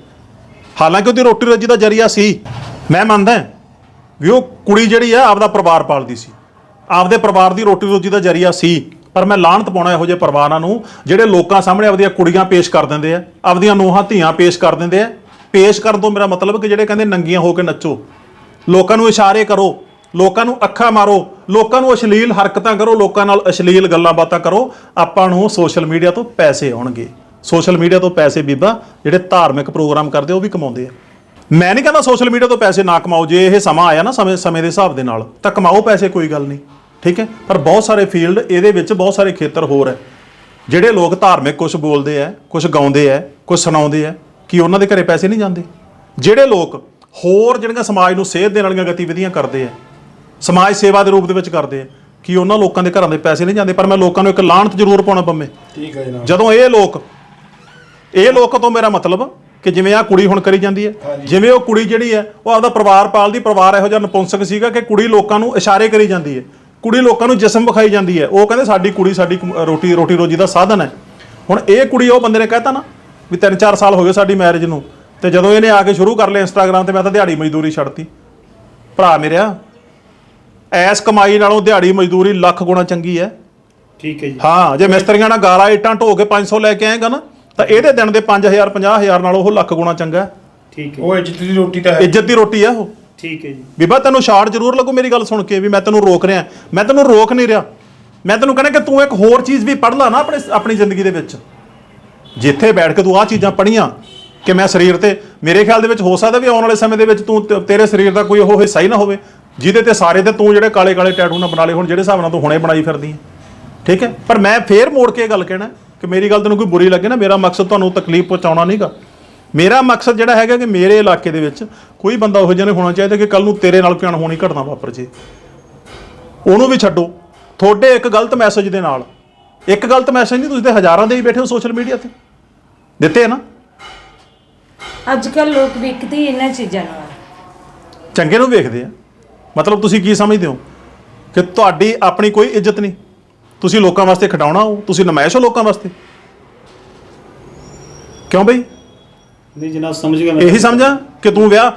ਹਾਲਾਂਕਿ ਉਹਦੀ ਰੋਟੀ ਰੋਜੀ ਦਾ ਜਰੀਆ ਸੀ। ਮੈਂ ਮੰਨਦਾ ਵੀ ਉਹ ਕੁੜੀ ਜਿਹੜੀ ਆ, ਆਪਦਾ ਪਰਿਵਾਰ ਪਾਲਦੀ ਸੀ। ਆਪਦੇ ਪਰਿਵਾਰ ਦੀ ਰੋਟੀ ਰੋਜੀ ਦਾ ਜਰੀਆ ਸੀ। ਪਰ ਮੈਂ ਲਾਹਨਤ ਪਾਉਣਾ ਇਹੋ ਜਿਹੇ ਪਰਿਵਾਰਾਂ ਨੂੰ, ਜਿਹੜੇ ਲੋਕਾਂ ਸਾਹਮਣੇ ਆਪਦੀਆਂ ਕੁੜੀਆਂ ਪੇਸ਼ ਕਰ ਦਿੰਦੇ ਆ, ਆਪਦੀਆਂ ਨੂੰਹਾਂ ਧੀਆਂ ਪੇਸ਼ ਕਰ ਦਿੰਦੇ ਆ। ਪੇਸ਼ ਕਰਨ ਤੋਂ ਮੇਰਾ ਮਤਲਬ ਕਿ ਜਿਹੜੇ ਕਹਿੰਦੇ ਨੰਗੀਆਂ ਹੋ ਕੇ ਨੱਚੋ। ਲੋਕਾਂ ਨੂੰ ਇਸ਼ਾਰੇ ਕਰੋ, ਲੋਕਾਂ ਨੂੰ ਅੱਖਾਂ ਮਾਰੋ, ਲੋਕਾਂ ਨੂੰ ਅਸ਼ਲੀਲ ਹਰਕਤਾਂ ਕਰੋ, ਲੋਕਾਂ ਨਾਲ ਅਸ਼ਲੀਲ ਗੱਲਾਂ ਬਾਤਾਂ ਕਰੋ। ਆਪਾਂ ਨੂੰ ਸੋਸ਼ਲ ਮੀਡੀਆ ਤੋਂ ਪੈਸੇ ਆਉਣਗੇ। ਸੋਸ਼ਲ ਮੀਡੀਆ ਤੋਂ ਪੈਸੇ ਬੀਬਾ, ਜਿਹੜੇ ਧਾਰਮਿਕ ਪ੍ਰੋਗਰਾਮ ਕਰਦੇ ਉਹ ਵੀ ਕਮਾਉਂਦੇ ਆ। ਮੈਂ ਨਹੀਂ ਕਹਿੰਦਾ ਸੋਸ਼ਲ ਮੀਡੀਆ ਤੋਂ ਪੈਸੇ ਨਾ ਕਮਾਓ, ਜੇ ਇਹ ਸਮਾਂ ਆਇਆ ਨਾ ਸਮੇਂ ਸਮੇਂ ਦੇ ਹਿਸਾਬ ਦੇ ਨਾਲ, ਤਾਂ ਕਮਾਓ ਪੈਸੇ, ਕੋਈ ਗੱਲ ਨਹੀਂ। ਠੀਕ ਹੈ? ਪਰ ਬਹੁਤ ਸਾਰੇ ਫੀਲਡ ਇਹਦੇ ਵਿੱਚ ਬਹੁਤ ਸਾਰੇ ਖੇਤਰ ਹੋਰ ਹੈ। ਜਿਹੜੇ ਲੋਕ ਧਾਰਮਿਕ ਕੁਝ ਬੋਲਦੇ ਆ ਕੁਝ ਗਾਉਂਦੇ ਆ ਕੁਝ ਸੁਣਾਉਂਦੇ ਆ ਕੀ ਉਹਨਾਂ ਦੇ ਘਰੇ ਪੈਸੇ ਨਹੀਂ ਜਾਂਦੇ? ਜਿਹੜੇ ਲੋਕ ਹੋਰ ਜਿਹੜੀਆਂ ਸਮਾਜ ਨੂੰ ਸੇਧ ਦੇਣ ਵਾਲੀਆਂ ਗਤੀਵਿਧੀਆਂ ਕਰਦੇ ਆ ਸਮਾਜ ਸੇਵਾ ਦੇ ਰੂਪ ਦੇ ਵਿੱਚ ਕਰਦੇ ਆ ਕੀ ਉਹਨਾਂ ਲੋਕਾਂ ਦੇ ਘਰਾਂ ਦੇ ਪੈਸੇ ਨਹੀਂ ਜਾਂਦੇ? ਪਰ ਮੈਂ ਲੋਕਾਂ ਨੂੰ ਇੱਕ ਲਾਹਨਤ ਜ਼ਰੂਰ ਪਾਉਣਾ ਪੰਮੇ। ਠੀਕ ਹੈ ਜਨਾਬ। ਜਦੋਂ ਇਹ ਲੋਕ ਇਹ ਲੋਕ ਤੋਂ ਮੇਰਾ ਮਤਲਬ ਕਿ ਜਿਵੇਂ ਆ ਕੁੜੀ ਹੁਣ ਕਰੀ ਜਾਂਦੀ ਹੈ ਜਿਵੇਂ ਉਹ ਕੁੜੀ ਜਿਹੜੀ ਹੈ ਉਹ ਆਪਦਾ ਪਰਿਵਾਰ ਪਾਲਦੀ ਪਰਿਵਾਰ ਇਹੋ ਜਿਹਾ ਨਪੁੰਸਕ ਸੀਗਾ ਕਿ ਕੁੜੀ ਲੋਕਾਂ ਨੂੰ ਇਸ਼ਾਰੇ ਕਰੀ ਜਾਂਦੀ ਹੈ। ਕੁੜੀ ਲੋਕਾਂ ਨੂੰ ਜਿਸਮ ਵਿਖਾਈ ਜਾਂਦੀ ਹੈ। ਉਹ ਕਹਿੰਦੇ ਸਾਡੀ ਕੁੜੀ ਸਾਡੀ ਕਮ- ਰੋਟੀ ਰੋਟੀ ਰੋਜੀ ਦਾ ਸਾਧਨ ਹੈ। ਹੁਣ ਇਹ ਕੁੜੀ ਉਹ ਬੰਦੇ ਨੇ ਕਹਿਤਾ ਨਾ ਵੀ 3-4 ਸਾਲ ਹੋ ਗਏ ਸਾਡੀ ਮੈਰਿਜ ਨੂੰ। ਤੇ ਜਦੋਂ ਇਹਨੇ ਆ ਕੇ ਸ਼ੁਰੂ ਕਰ ਲਿਆ ਇੰਸਟਾਗ੍ਰam ਤੇ ਮੈਂ ਤਾਂ ਦਿਹਾੜੀ ਮਜ਼ਦੂਰੀ ਛੱਡਤੀ। ਭਰਾ ਮੇਰਿਆ ਐਸ ਕਮਾਈ ਨਾਲੋਂ ਦਿਹਾੜੀ ਮਜ਼ਦੂਰੀ ਲੱਖ ਗੁਣਾ ਚੰਗੀ ਹੈ। ਠੀਕ ਹੈ ਜੀ। ਹਾਂ ਜੇ ਮਿਸਤਰੀਆਂ ਨਾਲ ਗਾਲਾ ਇੱਟਾਂ ਢੋ ਕੇ 500 ਲੈ ਕੇ ਆਏਗਾ ਨਾ ਤਾਂ ਇਹਦੇ ਦਿਨ ਦੇ 5000 50000 ਨਾਲੋਂ ਉਹ ਲੱਖ ਗੁਣਾ ਚੰਗਾ ਹੈ। ਠੀਕ ਹੈ। ਉਹ ਇੱਜ਼ਤ ਦੀ ਰੋਟੀ ਤਾਂ ਹੈ। ਇੱਜ਼ਤ ਦੀ ਰੋਟੀ ਆ ਉਹ। ਠੀਕ ਹੈ ਜੀ। ਬੀਬਾ, ਤੈਨੂੰ ਸ਼ਾਰਟ ਜ਼ਰੂਰ ਲੱਗੂ ਮੇਰੀ ਗੱਲ ਸੁਣ ਕੇ ਵੀ ਮੈਂ ਤੈਨੂੰ ਰੋਕ ਰਿਹਾ। ਮੈਂ ਤੈਨੂੰ ਰੋਕ ਨਹੀਂ ਰਿਹਾ। ਮੈਂ ਤੈਨੂੰ ਕਹਿੰਦਾ ਕਿ ਤੂੰ ਇੱਕ ਹੋਰ ਚੀਜ਼ ਵੀ ਪੜ੍ਹ ਲਾ ਨਾ ਆਪਣੇ ਆਪਣੀ ਜ਼ਿੰਦਗੀ ਦੇ ਵਿੱਚ। ਜਿੱਥੇ ਬੈਠ ਕੇ ਤੂੰ ਆਹ ਚੀਜ਼ਾਂ ਪੜ੍ਹੀਆਂ ਕਿ ਮੈਂ ਸਰੀਰ ਤੇ, ਮੇਰੇ ਖਿਆਲ ਦੇ ਵਿੱਚ ਹੋ ਸਕਦਾ ਵੀ ਆਉਣ ਵਾਲੇ ਸਮੇਂ ਦੇ ਵਿੱਚ ਤੂੰ ਤੇ- ਤੇਰੇ ਸਰੀਰ ਦਾ ਕੋਈ ਉਹ ਹਿੱਸਾ ਹੀ ਨਾ ਹੋਵੇ। ਜਿਹਦੇ ਤੇ ਸਾਰੇ ਤੇ ਤੂੰ ਜਿਹੜੇ ਕਾਲੇ ਕਾਲੇ ਟੈਟੂ ਨਾ ਬਣਾ ਲਏ ਹੁਣ, ਜਿਹੜੇ ਹਿਸਾਬ ਨਾਲ ਤੂੰ ਹੁਣੇ ਬਣਾਈ ਫਿਰਦੀ ਹੈ ਠੀਕ ਹੈ? ਪਰ ਮੈਂ ਫੇਰ ਮੋੜ ਕੇ ਇਹ ਗੱਲ ਕਹਿਣਾ ਕਿ ਮੇਰੀ ਗੱਲ ਤੈਨੂੰ ਕੋਈ ਬੁਰੀ ਲੱਗੇ ਨਾ, ਮੇਰਾ ਮਕਸਦ ਤੁਹਾਨੂੰ ਤਕਲੀਫ ਪਹੁੰਚਾਉਣਾ ਨਹੀਂਗਾ ਮੇਰਾ ਮਕਸਦ ਜਿਹੜਾ ਹੈਗਾ ਕਿ ਮੇਰੇ ਇਲਾਕੇ ਦੇ ਵਿੱਚ ਕੋਈ ਬੰਦਾ ਉਹੋ ਜਿਹਾ ਨਹੀਂ ਹੋਣਾ ਚਾਹੀਦਾ ਕਿ ਕੱਲ ਨੂੰ ਤੇਰੇ ਨਾਲ ਕੋਈ ਅਣਹੋਣੀ ਘਟਨਾ ਵਾਪਰ ਜੇ। ਉਹਨੂੰ ਵੀ ਛੱਡੋ। ਤੁਹਾਡੇ ਇੱਕ ਗਲਤ ਮੈਸੇਜ ਦੇ ਨਾਲ ਇੱਕ ਗਲਤ ਮੈਸੇਜ ਨਹੀਂ ਤੁਸੀਂ ਤੇ ਹਜ਼ਾਰਾਂ ਦੇ ਹੀ ਬੈਠੇ ਹੋ ਸੋਸ਼ਲ ਮੀਡੀਆ ਤੇ। ਦਿੱਤੇ ਆ ਨਾ? ਅੱਜ ਕੱਲ ਲੋਕ ਵਿਕਦੇ ਹੀ ਇਹਨਾਂ ਚੀਜ਼ਾਂ ਨੂੰ ਆ ਚੰਗੇ ਨੂੰ ਵੇਖਦੇ ਆ। ਮਤਲਬ ਤੁਸੀਂ ਕੀ ਸਮਝਦੇ ਹੋ? ਕਿ ਤੁਹਾਡੀ ਆਪਣੀ ਕੋਈ ਇੱਜ਼ਤ ਨਹੀਂ। ਤੁਸੀਂ ਲੋਕਾਂ ਵਾਸਤੇ ਖਟਾਉਣਾ ਹੋ ਤੁਸੀਂ ਨਮਾਇਸ਼ ਹੋ ਲੋਕਾਂ ਵਾਸਤੇ। ਕਿਉਂ ਬਈ? ਨਹੀਂ ਜਨਾਬ ਸਮਝ ਗਿਆ ਮੈਂ। ਇਹੀ ਸਮਝਾਂ ਕਿ ਤੂੰ ਵਿਆਹ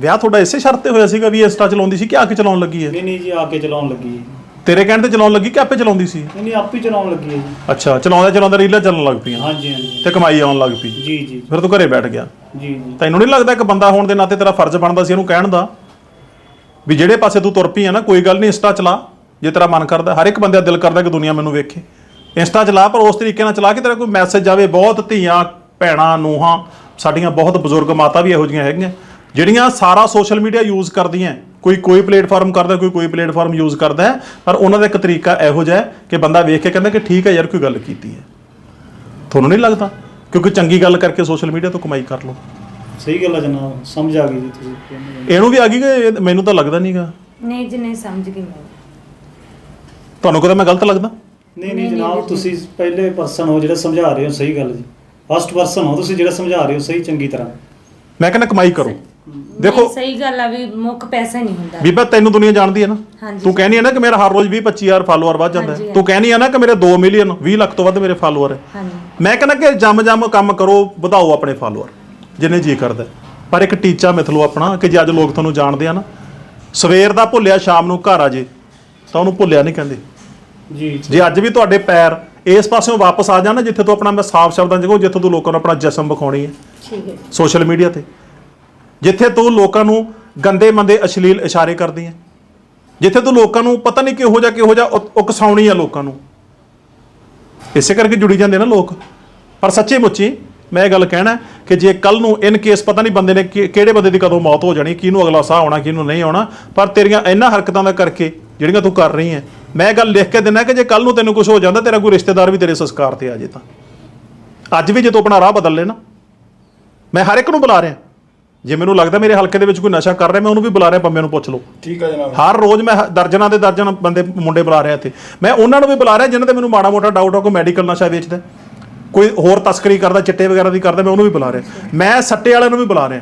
ਵਿਆਹ ਤੁਹਾਡਾ ਇਸੇ ਸ਼ਰਤ ਤੇ ਹੋਇਆ ਸੀਗਾ ਵੀ ਇੰਸਟਾ ਚਲਾਉਂਦੀ ਸੀ ਕਿ ਆ ਕੇ ਚਲਾਉਣ ਲੱਗੀ ਹੈ? ਨਹੀਂ ਨਹੀਂ ਜੀ ਆ ਕੇ ਚਲਾਉਣ ਲੱਗੀ ਹੈ। ਤੇਰੇ ਕਹਿਣ ਤੇ ਚਲਾਉਣ ਲੱਗੀ ਕਿ ਆਪੇ ਚਲਾਉਂਦੀ ਸੀ? ਨਹੀਂ ਨਹੀਂ ਆਪ ਚਲਾਉਣ ਲੱਗੀ ਹੈ ਜੀ। ਅੱਛਾ ਚਲਾਉਂਦਾ ਚਲਾਉਂਦਾ ਰੀਲਾਂ ਚੱਲਣ ਲੱਗ ਪਈਆਂ ਹਾਂਜੀ ਹਾਂਜੀ। ਤੇ ਕਮਾਈ ਆਉਣ ਲੱਗ ਪਈ। ਜੀ ਜੀ। ਫਿਰ ਤੂੰ ਘਰੇ ਬੈਠ ਗਿਆ। ਜੀ ਜੀ। ਤੈਨੂੰ ਨਹੀਂ ਲੱਗਦਾ ਕਿ ਬੰਦਾ ਹੋਣ ਦੇ ਨਾਤੇ ਤੇਰਾ ਫਰਜ਼ ਬਣਦਾ ਸੀ ਇਹਨੂੰ ਕਹਿਣ ਦਾ? ਵੀ ਜਿਹੜੇ ਪਾਸੇ ਤੂੰ ਤੁਰ ਪਈ ਆ ਨਾ ਕੋਈ ਗੱਲ ਨਹੀਂ ਇੰਸਟਾ ਚਲਾ। ਜੇ ਤੇਰਾ ਮਨ ਕਰਦਾ ਹਰ ਇੱਕ ਬੰਦੇ ਦਾ ਦਿਲ ਕਰਦਾ ਕਿ ਦੁਨੀਆ ਮੈਨੂੰ ਵੇਖੇ। ਇੰਸਟਾ ਚਲਾ ਪਰ ਉਸ ਤਰੀਕੇ ਨਾਲ ਚਲਾ ਕਿ ਤੇਰਾ ਕੋਈ ਮੈਸੇਜ ਜਾਵੇ ਬਹੁਤ ਧੀਆਂ ਭੈਣਾਂ ਨੂੰਹਾਂ ਸਾਡੀਆਂ ਬਹੁਤ ਬਜ਼ੁਰਗ ਮਾਤਾ ਵੀ ਇਹੋ ਜਿਹੀਆਂ ਹੈਗੀਆਂ ਜਿਹੜੀਆਂ ਸਾਰਾ ਸੋਸ਼ਲ ਮੀਡੀਆ ਯੂਜ਼ ਕਰਦੀਆਂ ਕੋਈ ਕੋਈ ਪਲੇਟਫਾਰਮ ਕਰਦਾ ਕੋਈ ਕੋਈ ਪਲੇਟਫਾਰਮ ਯੂਜ਼ ਕਰਦਾ ਹੈ ਪਰ ਉਹਨਾਂ ਦਾ ਇੱਕ ਤਰੀਕਾ ਇਹੋ ਜਿਹਾ ਹੈ ਕਿ ਬੰਦਾ ਵੇਖ ਕੇ ਕਹਿੰਦਾ ਕਿ ਠੀਕ ਹੈ ਯਾਰ ਕੋਈ ਗੱਲ ਕੀਤੀ ਹੈ। ਤੁਹਾਨੂੰ ਨਹੀਂ ਲੱਗਦਾ? ਕਿਉਂਕਿ ਚੰਗੀ ਗੱਲ ਕਰਕੇ ਸੋਸ਼ਲ ਮੀਡੀਆ ਤੋਂ ਕਮਾਈ ਕਰ ਲਓ। ਸਹੀ ਗੱਲ ਹੈ ਜਨਾਬ ਸਮਝ ਆ ਗਈ ਜੀ ਤੁਸੀਂ। ਕਹਿੰਦੇ ਇਹਨੂੰ ਵੀ ਆ ਗਈ ਕਿ ਇਹ- ਮੈਨੂੰ ਤਾਂ ਲੱਗਦਾ ਨਹੀਂਗਾ? ਨਹੀਂ ਜੀ ਨਹੀਂ ਸਮਝ ਗਈ ਮੈਂ। ਤੁਹਾਨੂੰ ਕਦੇ ਮੈਂ ਗਲਤ ਲੱਗਦਾ? ਨਹੀਂ ਨਹੀਂ ਜਨਾਬ ਤੁਸੀਂ ਪਹਿਲੇ ਪਰਸਨ ਹੋ ਜਿਹੜਾ ਸਮਝਾ ਰਹੇ ਹੋ ਸਹੀ ਗੱਲ ਜੀ। ਫਸਟ ਪਰਸਨ ਹੋ ਤੁਸੀਂ ਜਿਹੜਾ ਸਮਝਾ ਰਹੇ ਹੋ ਸਹੀ ਚੰਗੀ ਤਰ੍ਹਾਂ। ਮੈਂ ਕਹਿੰਦਾ ਕਮਾਈ ਕਰੋ। ਦੇਖੋ ਸਹੀ ਗੱਲ ਆ ਵੀ ਮੁੱਖ ਪੈਸਾ ਨਹੀਂ ਹੁੰਦਾ। ਬੀਬਾ ਤੈਨੂੰ ਦੁਨੀਆ ਜਾਣਦੀ ਹੈ ਨਾ? ਹਾਂਜੀ। ਤੂੰ ਕਹਿੰਦੀ ਹੈ ਨਾ ਕਿ ਮੇਰਾ ਹਰ ਰੋਜ਼ 20 25000 ਫਾਲੋਅਰ ਵੱਧ ਜਾਂਦਾ ਹਾਂਜੀ, ਤੂੰ ਕਹਿੰਦੀ ਹੈ ਨਾ ਕਿ ਮੇਰੇ 2 ਮਿਲੀਅਨ 20 ਲੱਖ ਤੋਂ ਵੱਧ ਮੇਰੇ ਫਾਲੋਅਰ ਹੈ। ਹਾਂਜੀ। ਮੈਂ ਕਹਿੰਦਾ ਕਿ ਜੰਮ ਜੰਮ ਕੰਮ ਕਰੋ ਵਧਾਓ ਆਪਣੇ ਫਾਲੋਅਰ ਜਿੰਨੇ ਜੀ ਕਰਦਾ। ਪਰ ਇੱਕ ਟੀਚਾ ਮਿਥ ਲਓ ਆਪਣਾ ਕਿ ਜੇ ਅੱਜ ਲੋਕ ਤੁਹਾਨੂੰ ਜਾਣਦੇ ਆ ਨਾ ਸਵੇਰ ਦਾ ਭੁੱਲਿਆ ਸ਼ਾਮ ਨੂੰ ਘਰ ਆ ਜੇ ਤਾਂ ਉਹਨੂੰ ਭੁੱਲਿਆ ਨਹੀਂ ਕਹਿੰਦੇ। ਜੀ। ਜੇ ਅੱਜ ਵੀ ਤੁਹਾਡੇ ਪੈਰ ਇਸ ਪਾਸਿਓਂ ਵਾਪਸ ਆ ਜਾਣ ਨਾ ਜਿੱਥੇ ਤੋਂ ਆਪਣਾ ਮੈਂ ਸਾਫ਼ ਸ਼ਬਦਾਂ ਕਹੂੰ ਜਿੱਥੇ ਤੂੰ ਲੋਕਾਂ ਨੂੰ ਆਪਣਾ ਜਸਮ ਵਿਖਾਉਣੀ ਹੈ। ਠੀਕ ਹੈ। ਸੋਸ਼ਲ ਮੀਡੀਆ ਤੇ। ਜਿੱਥੇ ਤੂੰ ਲੋਕਾਂ ਨੂੰ ਗੰਦੇ ਮੰਦੇ ਅਸ਼ਲੀਲ ਇਸ਼ਾਰੇ ਕਰਦੀ ਹੈ। ਜਿੱਥੇ ਤੂੰ ਲੋਕਾਂ ਨੂੰ ਪਤਾ ਨਹੀਂ ਕਿਹੋ ਜਿਹਾ ਕਿਹੋ ਜਿਹਾ ਉਕ- ਉਕਸਾਉਣੀ ਆ ਲੋਕਾਂ ਨੂੰ। ਇਸੇ ਕਰਕੇ ਜੁੜੀ ਜਾਂਦੇ ਨਾ ਲੋਕ। ਪਰ ਸੱਚੇ ਮੁੱਚੀ ਮੈਂ ਇਹ ਗੱਲ ਕਹਿਣਾ ਕਿ ਜੇ ਕੱਲ ਨੂੰ ਇਨ ਕੇਸ ਪਤਾ ਨਹੀਂ ਬੰਦੇ ਨੇ ਕਿ- ਕਿਹੜੇ ਬੰਦੇ ਦੀ ਕਦੋਂ ਮੌਤ ਹੋ ਜਾਣੀ ਕਿਹਨੂੰ ਅਗਲਾ ਸਾਹ ਆਉਣਾ ਕਿਹਨੂੰ ਨਹੀਂ ਆਉਣਾ ਪਰ ਤੇਰੀਆਂ ਇਹਨਾਂ ਹਰਕਤਾਂ ਦਾ ਕਰਕੇ ਜਿਹੜੀਆਂ ਤੂੰ ਕਰ ਰਹੀ ਹੈ ਮੈਂ ਇਹ ਗੱਲ ਲਿਖ ਕੇ ਦਿੰਦਾ ਕਿ ਜੇ ਕੱਲ ਨੂੰ ਤੈਨੂੰ ਕੁਝ ਹੋ ਜਾਂਦਾ ਤੇਰਾ ਕੋਈ ਰਿਸ਼ਤੇਦਾਰ ਵੀ ਤੇਰੇ ਸੰਸਕਾਰ ਤੇ ਆ ਜੇ ਤਾਂ। ਅੱਜ ਵੀ ਜੇ ਤੂੰ ਆਪਣਾ ਰਾਹ ਬਦਲ ਲੈ ਨਾ ਮੈਂ ਹਰ ਇੱਕ ਨੂੰ ਬੁਲਾ ਰਿਹਾ। ਜੇ ਮੈਨੂੰ ਲੱਗਦਾ ਮੇਰੇ ਹਲਕੇ ਦੇ ਵਿੱਚ ਕੋਈ ਨਸ਼ਾ ਕਰ ਰਿਹਾ ਮੈਂ ਉਹਨੂੰ ਵੀ ਬੁਲਾ ਰਿਹਾ ਪੰਮੇ ਨੂੰ ਪੁੱਛ ਲਓ। ਠੀਕ ਹੈ ਜਨਾਬ। ਹਰ ਰੋਜ਼ ਮੈਂ ਦਰਜਨਾਂ ਦੇ ਦਰਜਨ ਬੰਦੇ ਮੁੰਡੇ ਬੁਲਾ ਰਿਹਾ ਇੱਥੇ। ਮੈਂ ਉਹਨਾਂ ਨੂੰ ਵੀ ਬੁਲਾ ਰਿਹਾ ਜਿਨ੍ਹਾਂ ਤੇ ਮੈਨੂੰ ਮਾੜਾ ਮੋਟਾ ਡਾਊਟ ਆ ਕੋਈ ਮੈਡੀਕਲ ਨਸ਼ਾ ਵੇਚਦਾ। ਕੋਈ ਹੋਰ ਤਸਕਰੀ ਕਰਦਾ, ਚਿੱਟੇ ਵਗੈਰਾ ਦੀ ਕਰਦਾ, ਮੈਂ ਉਹਨੂੰ ਵੀ ਬੁਲਾ ਰਿਹਾ। ਮੈਂ ਸੱਟੇ ਵਾਲਿਆਂ ਨੂੰ ਵੀ ਬੁਲਾ ਰਿਹਾ।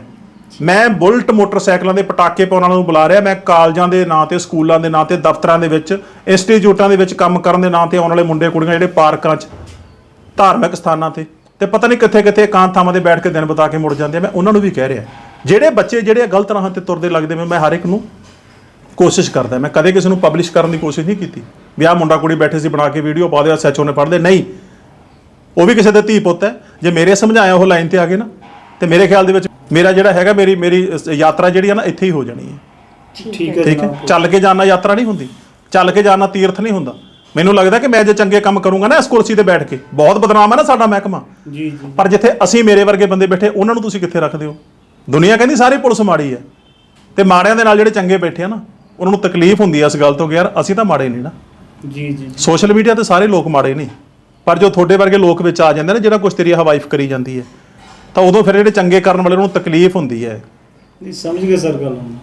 ਮੈਂ ਬੁਲਟ ਮੋਟਰਸਾਈਕਲਾਂ ਦੇ ਪਟਾਕੇ ਪਾਉਣ ਵਾਲਿਆਂ ਨੂੰ ਬੁਲਾ ਰਿਹਾ। ਮੈਂ ਕਾਲਜਾਂ ਦੇ ਨਾਂ ਤੇ, ਸਕੂਲਾਂ ਦੇ ਨਾਂ ਤੇ, ਦਫ਼ਤਰਾਂ ਦੇ ਵਿੱਚ, ਇੰਸਟੀਚਿਊਟਾਂ ਦੇ ਵਿੱਚ ਕੰਮ ਕਰਨ ਦੇ ਨਾਂ ਤੇ ਆਉਣ ਵਾਲੇ ਮੁੰਡੇ, ਕੁੜੀਆਂ ਜਿਹੜੇ ਪਾਰਕਾਂ 'ਚ, ਧਾਰਮਿਕ ਸਥਾਨਾਂ ਤੇ ਤੇ ਪਤਾ ਨਹੀਂ ਕਿੱਥੇ ਕਿੱਥੇ ਇਕਾਂਤ ਥਾਵਾਂ ਤੇ ਬੈਠ ਕੇ ਦਿਨ ਬਿਤਾ ਕੇ ਮੁੜ ਜਾਂਦੇ ਆ। ਮੈਂ ਉਹਨਾਂ ਨੂੰ ਵੀ ਕਹਿ ਰਿਹਾ। ਜਿਹੜੇ ਬੱਚੇ ਜਿਹੜੇ ਗਲਤ ਰਾਹਾਂ ਤੇ ਤੁਰਦੇ ਲੱਗਦੇ ਮੈਂ ਮੈਂ ਹਰ ਇੱਕ ਨੂੰ ਕੋਸ਼ਿਸ਼ ਕਰਦਾ। ਮੈਂ ਕਦੇ ਕਿਸੇ ਨੂੰ ਪਬਲਿਸ਼ ਕਰਨ ਦੀ ਕੋਸ਼ਿਸ਼ ਨਹੀਂ ਕੀਤੀ। ਵੀ ਆਹ ਮੁੰਡਾ ਕੁੜੀ ਬੈਠੇ ਸੀ ਬਣਾ ਕੇ ਵੀਡੀਓ ਪਾ ਦਿਓ ਸੱਚੋ ਨੇ ਪੜਦੇ ਨਹੀਂ ਉਹ ਵੀ ਕਿਸੇ ਦੇ ਧੀ ਪੁੱਤ ਹੈ। ਜੇ ਮੇਰੇ ਸਮਝਾਇਆ ਉਹ ਲਾਈਨ ਤੇ ਆ ਗਏ ਨਾ ਤੇ ਮੇਰੇ ਖਿਆਲ ਦੇ ਵਿੱਚ ਮੇਰਾ ਜਿਹੜਾ ਹੈਗਾ ਮੇਰੀ ਮੇਰੀ ਯਾਤਰਾ ਜਿਹੜੀ ਹੈ ਨਾ ਇੱਥੇ ਹੀ ਹੋ ਜਾਣੀ ਹੈ। ਠੀਕ ਹੈ ਠੀਕ ਹੈ? ਚੱਲ ਕੇ ਜਾਣਾ ਯਾਤਰਾ ਨਹੀਂ ਹੁੰਦੀ। ਚੱਲ ਕੇ ਜਾਣਾ ਤੀਰਥ ਨਹੀਂ ਹੁੰਦਾ। ਮੈਨੂੰ ਲੱਗਦਾ ਕਿ ਮੈਂ ਜੇ ਚੰਗੇ ਕੰਮ ਕਰੂੰਗਾ ਨਾ ਇਸ ਕੁਰਸੀ ਤੇ ਬੈਠ ਕੇ ਬਹੁਤ ਬਦਨਾਮ ਹੈ ਨਾ ਸਾਡਾ ਮਹਿਕਮਾ। ਜੀ ਜੀ। ਪਰ ਜਿੱਥੇ ਅਸੀਂ ਮੇਰੇ ਵਰਗੇ ਬੰਦੇ ਬੈਠੇ ਉਹਨਾਂ ਨੂੰ ਤੁਸੀਂ ਕਿੱਥੇ ਰੱਖਦੇ ਹੋ? ਦੁਨੀਆ ਕਹਿੰਦੀ ਸਾਰੀ ਪੁਲਿਸ ਮਾੜੀ ਹੈ। ਤੇ ਮਾੜਿਆਂ ਦੇ ਨਾਲ ਜਿਹੜੇ ਚੰਗੇ ਬੈਠੇ ਆ ਨਾ ਉਹਨਾਂ ਨੂੰ ਤਕਲੀਫ ਹੁੰਦੀ ਹੈ ਇਸ ਗੱਲ ਤੋਂ ਕਿ ਯਾਰ ਅਸੀਂ ਤਾਂ ਮਾੜੇ ਨਹੀਂ ਨਾ। ਜੀ ਜੀ ਸੋਸ਼ਲ ਮੀਡੀਆ ਤੇ ਸਾਰੇ ਲੋਕ ਮਾੜੇ ਨਹੀਂ ਪਰ ਜੋ ਤੁਹਾਡੇ ਵਰਗੇ ਲੋਕ ਵਿੱਚ ਆ ਜਾਂਦੇ ਨੇ ਜਿਹੜਾ ਕੁਝ ਤੇਰੀ ਹਵਾਈਫ ਕਰੀ ਜਾਂਦੀ ਹੈ ਤਾਂ ਉਦੋਂ ਫਿਰ ਜਿਹੜੇ ਚੰਗੇ ਕਰਨ ਵਾਲੇ ਨੂੰ ਤਕਲੀਫ ਹੁੰਦੀ ਹੈ। ਨਹੀਂ ਸਮਝ ਗਏ ਸਰ ਗੱਲ ਹੁਣ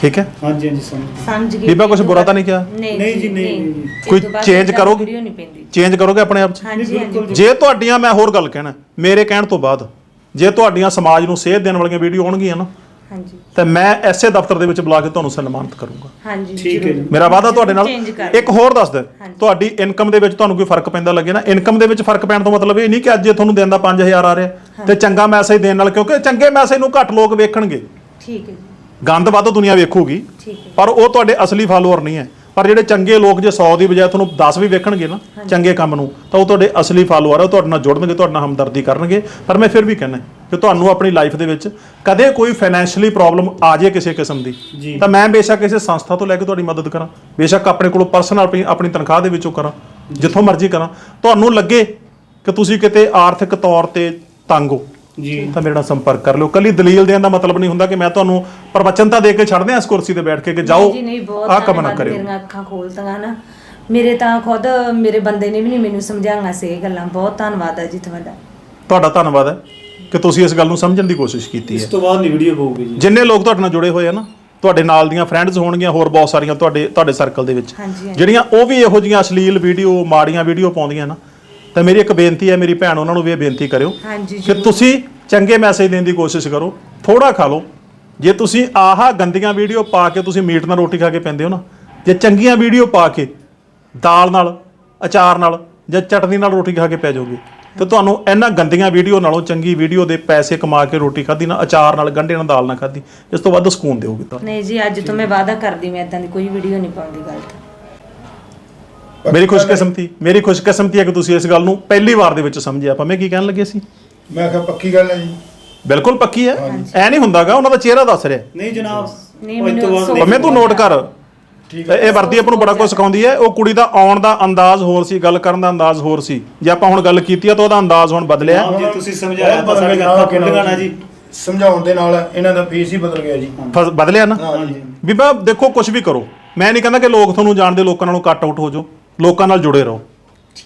ਠੀਕ ਹੈ? ਹਾਂਜੀ ਹਾਂਜੀ ਸਮਝ ਗਏ। ਸਮਝ ਗਈ ਬੀਬਾ ਕੁਛ ਬੁਰਾ ਤਾਂ ਨਹੀਂ ਕਿਹਾ? ਨਹੀਂ ਨਹੀਂ ਜੀ, ਨਹੀਂ, ਨਹੀਂ ਜੀ। ਇਸ ਕੋਈ ਏਦਾਂ ਕਰੋਗੇ? ਵੀਡੀਓ ਨਹੀਂ ਪੈਂਦੀ। ਚੇਂਜ ਕਰੋਗੇ ਆਪਣੇ ਆਪ 'ਚ? ਹਾਂਜੀ ਹਾਂਜੀ। ਬਿਲਕੁਲ ਜੇ ਤੁਹਾਡੀਆਂ ਮੈਂ ਹੋਰ ਗੱਲ ਕਹਿਣਾ ਮੇਰੇ ਕਹਿਣ ਤੋਂ ਬਾਅਦ ਜੇ ਤੁਹਾਡੀਆਂ ਸਮਾਜ ਨੂੰ ਸੇਧ ਦੇਣ ਵਾਲੀਆਂ ਵੀਡੀਓ ਆਉਣਗੀਆਂ ਨਾ ਹਾਂਜੀ। ਤਾਂ ਮੈਂ ਐਸੇ ਦਫ਼ਤਰ ਦੇ ਵਿੱਚ ਬੁਲਾ ਕੇ ਤੁਹਾਨੂੰ ਸਨਮਾਨਿਤ ਕਰੂੰਗਾ। ਹਾਂਜੀ ਠੀਕ ਹੈ। ਜੀ। ਮੇਰਾ ਵਾਅਦਾ ਤੁਹਾਡੇ ਨਾਲ Change ਕਰ ਇੱਕ ਹੋਰ ਦੱਸ ਦੇ। ਹਾਂਜੀ। ਤੁਹਾਡੀ ਇਨਕਮ ਦੇ ਵਿੱਚ ਤੁਹਾਨੂੰ ਕੋਈ ਫ਼ਰਕ ਪੈਂਦਾ ਲੱਗੇ ਨਾ? ਇਨਕਮ ਦੇ ਵਿੱਚ ਫ਼ਰਕ ਪੈਣ ਤੋਂ ਮਤਲਬ ਇਹ ਨਹੀਂ ਕਿ ਅੱਜ ਜੇ ਤੁਹਾਨੂੰ ਦਿਨ ਦਾ 5000 ਆ ਰਿਹਾ ਤੇ ਚੰਗਾ ਮੈਸੇਜ ਦੇਣ ਨਾਲ ਕਿਉਂਕਿ ਚੰਗੇ ਮੈਸੇਜ ਨੂੰ ਘੱਟ ਲੋਕ ਵੇਖਣਗੇ। ਠੀਕ ਹੈ ਜੀ। ਗੰਦ ਵੱਧ ਦੁਨੀਆ ਵੇਖੂਗੀ ਠੀਕ ਹੈ। ਪਰ ਉਹ ਤੁਹਾਡੇ ਅਸਲੀ ਫਾਲੋਅਰ ਨਹੀਂ ਹੈ। ਪਰ ਜਿਹੜੇ ਚੰਗੇ ਲੋਕ ਜੇ 100 ਦੀ ਬਜਾਏ ਤੁਹਾਨੂੰ 10 ਵੀ ਵੇਖਣਗੇ ਨਾ ਚੰਗੇ ਕੰਮ ਨੂੰ ਤਾਂ ਉਹ ਤੁਹਾਡੇ ਅਸਲੀ ਫਾਲੋਅਰ ਹੈ ਉਹ ਤੁਹਾਡੇ ਨਾਲ ਜੁੜਨਗੇ ਤੁਹਾਡੇ ਨਾਲ ਹਮਦਰਦੀ ਕਰਨਗੇ। ਪਰ ਮੈਂ ਫਿਰ ਵੀ ਕਹਿੰਦਾ ਕਿ ਤੁਹਾਨੂੰ ਆਪਣੀ ਲਾਈਫ ਦੇ ਵਿੱਚ ਕਦੇ ਕੋਈ ਫਾਈਨੈਂਸ਼ੀਅਲੀ ਪ੍ਰੋਬਲਮ ਆ ਜਾਏ ਕਿਸੇ ਕਿਸਮ ਦੀ। ਤਾਂ ਮੈਂ ਬੇਸ਼ੱਕ ਕਿਸੇ ਸੰਸਥਾ ਤੋਂ ਲੈ ਕੇ ਤੁਹਾਡੀ ਮਦਦ ਕਰਾਂ। ਬੇਸ਼ੱਕ ਆਪਣੇ ਕੋਲੋਂ ਪਰਸਨਲ ਆਪਣੀ ਆਪਣੀ ਤਨਖਾਹ ਦੇ ਵਿੱਚੋਂ ਕਰਾਂ ਜਿੱਥੋਂ ਮਰਜ਼ੀ ਕਰਾਂ। ਤੁਹਾਨੂੰ ਲੱਗੇ ਕਿ ਤੁਸੀਂ ਕਿਤੇ ਆਰਥਿਕ ਤੌਰ ਤੇ ਤੰਗ ਹੋ ਜੀ। ਤਾਂ ਮੇਰੇ ਨਾਲ ਸੰਪਰਕ ਕਰ ਲਿਓ। ਕੱਲੀ ਦਲੀਲ ਦੇਣ ਦਾ ਮਤਲਬ ਨਹੀਂ ਹੁੰਦਾ ਕਿ ਮੈਂ ਤੁਹਾਨੂੰ ਪ੍ਰਵਚਨਤਾ ਦੇ ਕੇ ਛੱਡ ਦਿਆਂ ਇਸ ਕੁਰਸੀ ਤੇ ਬੈਠ ਕੇ ਕਿ ਜਾਓ ਆਹ ਕੰਮ ਨਾ ਕਰਿਓ। ਮੇਰੀਆਂ ਅੱਖਾਂ ਖੋਲਤੀਆਂ ਨਾ। ਮੇਰੇ ਤਾਂ ਖੁਦ ਮੇਰੇ ਬੰਦੇ ਨੇ ਵੀ ਨਹੀਂ ਮੈਨੂੰ ਸਮਝਾਈਆਂ ਸੀ ਇਹ ਗੱਲਾਂ। ਬਹੁਤ ਧੰਨਵਾਦ ਹੈ ਜੀ ਤੁਹਾਡਾ। ਤੁਹਾਡਾ ਧੰਨਵਾਦ ਹੈ। ਕਿ ਤੁਸੀਂ ਇਸ ਗੱਲ ਨੂੰ ਸਮਝਣ ਦੀ ਕੋਸ਼ਿਸ਼ ਕੀਤੀ ਇਸ ਹੈ। ਤੋਂ ਬਾਅਦ ਨਹੀਂ ਵੀਡੀਓ ਪਊਗੀ ਜੀ। ਜਿੰਨੇ ਲੋਕ ਤੁਹਾਡੇ ਨਾਲ ਜੁੜੇ ਹੋਏ ਆ ਨਾ ਤੁਹਾਡੇ ਨਾਲ ਦੀਆਂ ਫਰੈਂਡਸ ਹੋਣਗੀਆਂ ਹੋਰ ਬਹੁਤ ਸਾਰੀਆਂ ਤੁਹਾਡੇ ਤੁਹਾਡੇ ਸਰਕਲ ਦੇ ਵਿੱਚ। ਹਾਂਜੀ, ਹਾਂਜੀ। ਜਿਹੜੀਆਂ ਉਹ ਵੀ ਇਹੋ ਜਿਹੀਆਂ ਅਸ਼ਲੀਲ ਵੀਡੀਓ ਮਾੜੀਆਂ ਵੀਡੀਓ ਪਾਉਂਦੀਆਂ ਨਾ ਤਾਂ ਮੇਰੀ ਇੱਕ ਬੇਨਤੀ ਹੈ ਮੇਰੀ ਭੈਣ ਉਹਨਾਂ ਨੂੰ ਵੀ ਇਹ ਬੇਨਤੀ ਕਰਿਓ ਹਾਂਜੀ ਕਿ ਤੁਸੀਂ ਚੰਗੇ ਮੈਸੇਜ ਦੇਣ ਦੀ ਕੋਸ਼ਿਸ਼ ਕਰੋ ਥੋੜਾ ਖਾ ਲਓ। ਜੇ ਤੁਸੀਂ ਆਹਾ ਗੰਦੀਆਂ ਵੀਡੀਓ ਪਾ ਕੇ ਤੁਸੀਂ ਮੀਟ ਨਾਲ ਰੋਟੀ ਖਾ ਕੇ ਪੈਂਦੇ ਹੋ ਨਾ ਜੇ ਚੰਗੀਆਂ ਵੀਡੀਓ ਪਾ ਕੇ ਦਾਲ ਨਾਲ ਅਚਾਰ ਨਾਲ ਜਾਂ ਚਟਨੀ ਨਾਲ ਰੋਟੀ ਖਾ ਕੇ ਪੈ ਜਾਓਗੇ ਤੇ ਤੁਹਾਨੂੰ ਇਹਨਾਂ ਗੰਦੀਆਂ ਵੀਡੀਓ ਨਾਲੋਂ ਚੰਗੀ ਵੀਡੀਓ ਦੇ ਪੈਸੇ ਕਮਾ ਕੇ ਰੋਟੀ ਖਾਧੀ ਨਾ ਅਚਾਰ ਨਾਲ ਗੰਢੇ ਨਾਲ ਦਾਲ ਨਾਲ ਖਾਧੀ ਇਸ ਤੋਂ ਵੱਧ ਸਕੂਨ ਦਿਓਗੇ ਤੁਹਾਨੂੰ। ਨਹੀਂ ਜੀ ਅੱਜ ਤੋਂ ਮੈਂ ਵਾਅਦਾ ਕਰਦੀ ਮੈਂ ਇਦਾਂ ਦੀ ਕੋਈ ਵੀਡੀਓ ਨਹੀਂ ਪਾਉਂਦੀ ਗਲਤ ਮੇਰੀ ਖੁਸ਼ਕਿਸਮਤੀ ਮੇਰੀ ਖੁਸ਼ਕਿਸਮਤੀ ਹੈ ਕਿ ਤੁਸੀਂ ਇਸ ਗੱਲ ਨੂੰ ਪਹਿਲੀ ਵਾਰ ਦੇ ਵਿੱਚ ਸਮਝਿਆ ਭਾਵੇਂ ਕੀ ਕਹਿਣ ਲੱਗੇ ਸੀ? ਮੈਂ ਕਿਹਾ ਪੱਕੀ ਗੱਲ ਹੈ ਜੀ। ਬਿਲਕੁਲ ਪੱਕੀ ਹੈ। ਐ ਨਹੀਂ ਹੁੰਦਾਗਾ ਉਹਨਾਂ ਦਾ ਚਿਹਰਾ ਦੱਸ ਰਿਹਾ। ਨਹੀਂ ਜਨਾਬ ਨਹੀਂ, ਤੋਂ ਮੈਨੂੰ ਭਾਵੇਂ ਤੂੰ ਨੋਟ ਕਰ। ਠੀਕ ਇਹ ਵਰਦੀ ਆਪਾਂ ਨੂੰ ਬੜਾ ਕੁਝ ਸਿਖਾਉਂਦੀ ਹੈ। ਉਹ ਕੁੜੀ ਦਾ ਆਉਣ ਦਾ ਅੰਦਾਜ਼ ਹੋਰ ਸੀ ਗੱਲ ਕਰਨ ਦਾ ਅੰਦਾਜ਼ ਹੋਰ ਸੀ। ਜੇ ਆਪਾਂ ਹੁਣ ਗੱਲ ਕੀਤੀ ਆ ਤਾਂ ਉਹਦਾ ਅੰਦਾਜ਼ ਹੁਣ ਬਦਲਿਆ। ਜੇ ਤੁਸੀਂ ਸਮਝਾਇਆ ਤਾਂ ਸਾਡੀਆਂ ਅੱਖਾਂ ਖੁੱਲ ਗਈਆਂ ਜੀ। ਸਮਝਾਉਣ ਦੇ ਨਾਲ ਇਹਨਾਂ ਦਾ ਫੇਸ ਹੀ ਬਦਲ ਗਿਆ ਜੀ। ਫਸ- ਬਦਲਿਆ ਨਾ? ਹਾਂਜੀ। ਬੀਬਾ ਦੇਖੋ ਕੁਝ ਵੀ ਕਰੋ। ਮੈਂ ਨਹੀਂ ਕਹਿੰਦਾ ਕਿ ਲੋਕ ਤੁਹਾਨੂੰ ਜਾਣਦੇ ਲੋਕਾਂ ਨਾਲੋਂ ਕੱਟ ਆਊਟ ਹੋ ਜਾਓ। ਲੋਕਾਂ ਨਾਲ ਜੁੜੇ ਰਹੋ।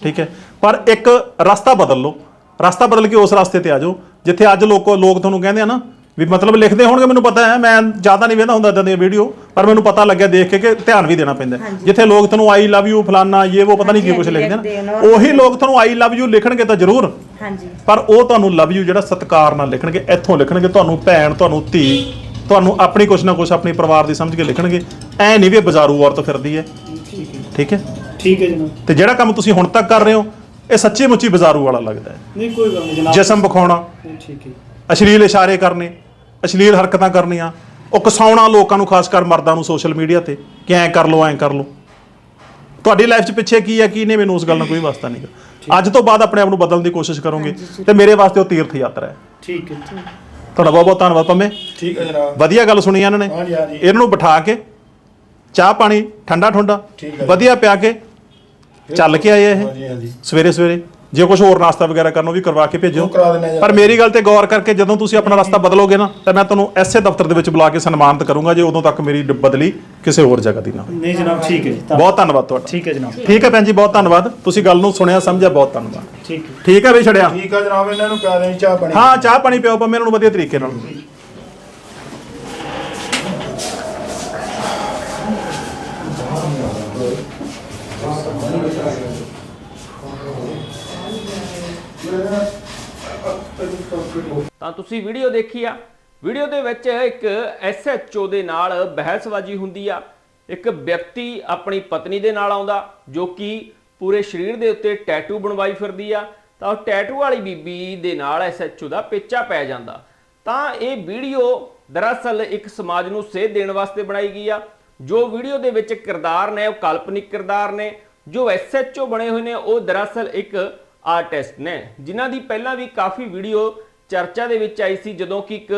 ਠੀਕ ਹੈ? ਪਰ ਇੱਕ ਰਸਤਾ ਬਦਲ ਲਓ। ਰਸਤਾ ਬਦਲ ਕੇ ਉਸ ਰਸਤੇ ਤੇ ਆ ਜਾਓ। ਜਿੱਥੇ ਅੱਜ ਲੋਕ ਲੋਕ ਤੁਹਾਨੂੰ ਕਹਿੰਦੇ ਆ ਨਾ ਵੀ ਮਤਲਬ ਲਿਖਦੇ ਹੋਣਗੇ ਮੈਨੂੰ ਪਤਾ ਹੈ ਮੈਂ ਜ਼ਿਆਦਾ ਨਹੀਂ ਵੇਖਦਾ ਹੁੰਦਾ ਇਦਾਂ ਦੀਆਂ ਵੀਡੀਓ ਪਰ ਮੈਨੂੰ ਪਤਾ ਲੱਗਿਆ ਦੇਖ ਕੇ ਕਿ ਧਿਆਨ ਵੀ ਦੇਣਾ ਪੈਂਦਾ। ਜਿੱਥੇ ਲੋਕ ਤੁਹਾਨੂੰ ਆਈ ਲਵ ਯੂ ਫਲਾਨਾ ਇਹ ਉਹ ਪਤਾ ਨਹੀਂ ਕੀ ਕੁਝ ਲਿਖਦੇ ਨਾ। ਉਹੀ ਲੋਕ ਤੁਹਾਨੂੰ ਆਈ ਲਵ ਯੂ ਲਿਖਣਗੇ ਤਾਂ ਜ਼ਰੂਰ। ਹਾਂਜੀ। ਪਰ ਉਹ ਤੁਹਾਨੂੰ ਲਵ ਯੂ ਜਿਹੜਾ ਸਤਿਕਾਰ ਨਾਲ ਲਿਖਣਗੇ ਇੱਥੋਂ ਲਿਖਣਗੇ ਤੁਹਾਨੂੰ ਭੈਣ ਤੁਹਾਨੂੰ ਧੀ ਤੁਹਾਨੂੰ ਆਪਣੀ ਕੁਛ ਨਾ ਕੁਛ ਆਪਣੇ ਪਰਿਵਾਰ ਦੀ ਸਮਝ ਕੇ ਲਿਖਣਗੇ। ਐ ਨਹੀਂ ਵੀ ਬਾਜ਼ਾਰੂ ਔਰਤ ਫਿਰਦੀ ਹੈ। ਠੀਕ ਹੈ। ਠੀਕ ਹੈ? ਜਨਾਬ ਤੇ ਜਿਹੜਾ ਕੰਮ ਤੁਸੀਂ ਹੁਣ ਤੱਕ ਕਰ ਰਹੇ ਹੋ ਇਹ ਸੱਚੀ ਮੁੱਚੀ ਬਾਜ਼ਾਰੂ ਵਾਲਾ ਲੱਗਦਾ ਹੈ। ਨਹੀਂ ਕੋਈ ਗੱਲ ਨਹੀਂ ਜਨਾਬ। ਜਿਸਮ ਵਿਖਾਉਣਾ। ਠੀਕ ਹੈ ਅਸ਼ਲੀਲ ਇਸ਼ਾਰੇ ਕਰਨੇ। ਅਸ਼ਲੀਲ ਹਰਕਤਾਂ ਕਰਨੀਆਂ ਉਕਸਾਉਣਾ ਲੋਕਾਂ ਨੂੰ ਖਾਸ ਕਰ ਮਰਦਾਂ ਨੂੰ ਸੋਸ਼ਲ ਮੀਡੀਆ ਤੇ ਕਿ ਐਂ ਕਰ ਲਓ ਐਂ ਕਰ ਲਓ। ਤੁਹਾਡੀ ਲਾਈਫ 'ਚ ਪਿੱਛੇ ਕੀ ਹੈ ਕੀ ਨਹੀਂ ਮੈਨੂੰ ਉਸ ਗੱਲ ਨਾਲ ਕੋਈ ਵਾਸਤਾ ਨਹੀਂਗਾ ਅੱਜ ਤੋਂ ਬਾਅਦ ਆਪਣੇ ਆਪ ਨੂੰ ਬਦਲਣ ਦੀ ਕੋਸ਼ਿਸ਼ ਕਰੋਗੇ ਤੇ ਮੇਰੇ ਵਾਸਤੇ ਉਹ ਤੀਰਥ ਯਾਤਰਾ ਹੈ। ਠੀਕ ਹੈ। ਤੁਹਾਡਾ ਬਹੁਤ ਬਹੁਤ ਧੰਨਵਾਦ ਪੰਮੇ। ਠੀਕ ਹੈ ਜਨਾਬ। ਵਧੀਆ ਗੱਲ ਸੁਣੀ ਇਹਨਾਂ ਨੇ। ਹਾਂਜੀ ਹਾਂਜੀ। ਇਹਨਾਂ ਨੂੰ ਬਿਠਾ ਕੇ ਚਾਹ ਪਾਣੀ ਠੰਡਾ ਠੰਡਾ। ਵਧੀਆ ਪਿਆ ਕੇ ਚੱਲ ਕੇ ਆਏ ਇਹ। ਹਾਂਜੀ ਹਾਂਜੀ। ਸਵੇਰੇ ਸਵੇਰੇ ਜੇ ਕੁਝ ਹੋਰ ਨਾਸ਼ਤਾ ਵਗੈਰਾ ਕਰਨਾ ਉਹ ਵੀ ਕਰਵਾ ਕੇ ਭੇਜੋ। ਉਹ ਕਰਾ ਦਿੰਦੇ ਆ ਪਰ ਮੇਰੀ ਗੱਲ ਤੇ ਗੌਰ ਕਰਕੇ ਜਦੋਂ ਤੁਸੀਂ ਆਪਣਾ ਰਸਤਾ ਬਦਲੋਗੇ ਨਾ ਤਾਂ ਮੈਂ ਤੁਹਾਨੂੰ ਐਸੇ ਦਫ਼ਤਰ ਦੇ ਵਿੱਚ ਬੁਲਾ ਕੇ ਸਨਮਾਨਿਤ ਕਰੂੰਗਾ ਜੇ ਉਦੋਂ ਤੱਕ ਮੇਰੀ ਡ- ਬਦਲੀ ਕਿਸੇ ਹੋਰ ਜਗ੍ਹਾ ਦੀ ਨਾ ਹੋਵੇ ਨਹੀਂ ਜਨਾਬ ਠੀਕ ਹੈ ਜੀ। ਧੰਨ- ਬਹੁਤ ਧੰਨਵਾਦ ਤੁਹਾਡਾ। ਠੀਕ ਹੈ ਜਨਾਬ। ਠੀਕ ਹੈ ਭੈਣ ਜੀ ਬਹੁਤ ਧੰਨਵਾਦ। ਤੁਸੀਂ ਗੱਲ ਨੂੰ ਸੁਣਿਆ ਸਮਝਿਆ ਬਹੁਤ ਧੰਨਵਾਦ। ਠੀਕ ਹੈ। ਠੀਕ ਹੈ ਵੀ ਛੜਿਆ ਠੀਕ ਹੈ ਜਨਾਬ ਇਹਨਾਂ ਨੂੰ ਪਿਆ ਦੇਣੀ ਚਾਹ ਪਾਣੀ। ਹਾਂ ਚਾਹ ਪਾਣੀ ਪਿਓ ਪੰਮੇ ਨੂੰ ਵਧੀਆ ਤਰੀਕੇ ਨਾਲ। ਤਾਂ ਤੁਸੀਂ ਵੀਡੀਓ ਦੇਖੀ ਆ। ਵੀਡੀਓ ਦੇ ਵਿੱਚ ਇੱਕ ਐਸਐਚਓ ਦੇ ਨਾਲ ਬਹਿਸਬਾਜ਼ੀ ਹੁੰਦੀ ਆ। ਇੱਕ ਵਿਅਕਤੀ ਆਪਣੀ ਪਤਨੀ ਦੇ ਨਾਲ ਆਉਂਦਾ, ਜੋ ਕਿ ਪੂਰੇ ਸਰੀਰ ਦੇ ਉੱਤੇ ਟੈਟੂ ਬਣਵਾਈ ਫਿਰਦੀ ਆ। ਤਾਂ ਉਹ ਟੈਟੂ ਵਾਲੀ ਬੀਬੀ ਦੇ ਨਾਲ ਐਸਐਚਓ ਦਾ ਪੇਚਾ ਪੈ ਜਾਂਦਾ। ਤਾਂ ਇਹ ਵੀਡੀਓ ਦਰਅਸਲ ਇੱਕ ਸਮਾਜ ਨੂੰ ਸੇਧ ਦੇਣ ਵਾਸਤੇ ਬਣਾਈ ਗਈ ਆ। ਜੋ ਵੀਡੀਓ ਦੇ ਵਿੱਚ ਕਿਰਦਾਰ ਨੇ, ਉਹ ਕਾਲਪਨਿਕ ਕਿਰਦਾਰ ਨੇ। ਜੋ ਐਸਐਚਓ ਬਣੇ ਹੋਏ ਨੇ, ਉਹ ਦਰਅਸਲ ਇੱਕ ਆਰਟਿਸਟ ਨੇ, ਜਿਨ੍ਹਾਂ ਦੀ ਪਹਿਲਾਂ ਵੀ ਕਾਫੀ ਵੀਡੀਓ ਚਰਚਾ ਦੇ ਵਿੱਚ ਆਈ ਸੀ, ਜਦੋਂ ਕਿ ਇੱਕ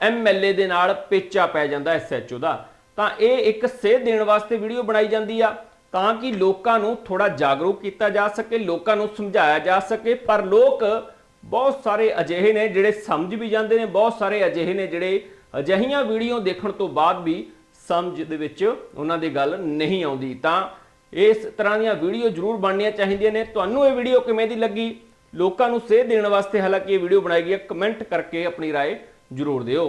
ਐਮਐਲਏ ਦੇ ਨਾਲ ਪੇਚਾ ਪੈ ਜਾਂਦਾ ਐਸਐਚਓ ਦਾ। ਤਾਂ ਇਹ ਇੱਕ ਸੇਧ ਦੇਣ ਵਾਸਤੇ ਵੀਡੀਓ ਬਣਾਈ ਜਾਂਦੀ ਆ, ਤਾਂ ਕਿ ਲੋਕਾਂ ਨੂੰ ਥੋੜਾ ਜਾਗਰੂਕ ਕੀਤਾ ਜਾ ਸਕੇ, ਲੋਕਾਂ ਨੂੰ ਸਮਝਾਇਆ ਜਾ ਸਕੇ, ਪਰ ਲੋਕ ਬਹੁਤ ਸਾਰੇ ਅਜਿਹੇ ਨੇ ਜਿਹੜੇ ਸਮਝ ਵੀ ਜਾਂਦੇ ਨੇ, ਬਹੁਤ ਸਾਰੇ ਅਜਿਹੇ ਨੇ ਜਿਹੜੇ ਅਜਿਹੀਆਂ ਵੀਡੀਓ ਦੇਖਣ ਤੋਂ ਬਾਅਦ ਵੀ ਸਮਝ ਦੇ ਵਿੱਚ ਉਹਨਾਂ ਦੀ ਗੱਲ ਨਹੀਂ ਆਉਂਦੀ। ਤਾਂ ਇਸ ਤਰ੍ਹਾਂ ਦੀਆਂ ਵੀਡੀਓ ਜ਼ਰੂਰ ਬਣਨੀਆਂ ਚਾਹੀਦੀਆਂ ਨੇ ਤੁਹਾਨੂੰ ਇਹ ਵੀਡੀਓ ਕਿਵੇਂ ਦੀ ਲੱਗੀ ਲੋਕਾਂ ਨੂੰ ਸੇਧ ਦੇਣ ਵਾਸਤੇ ਹਾਲਾਂਕਿ ਇਹ ਵੀਡੀਓ ਬਣਾਈ ਗਈ ਹੈ ਕਮੈਂਟ ਕਰਕੇ ਆਪਣੀ رائے ਜ਼ਰੂਰ ਦਿਓ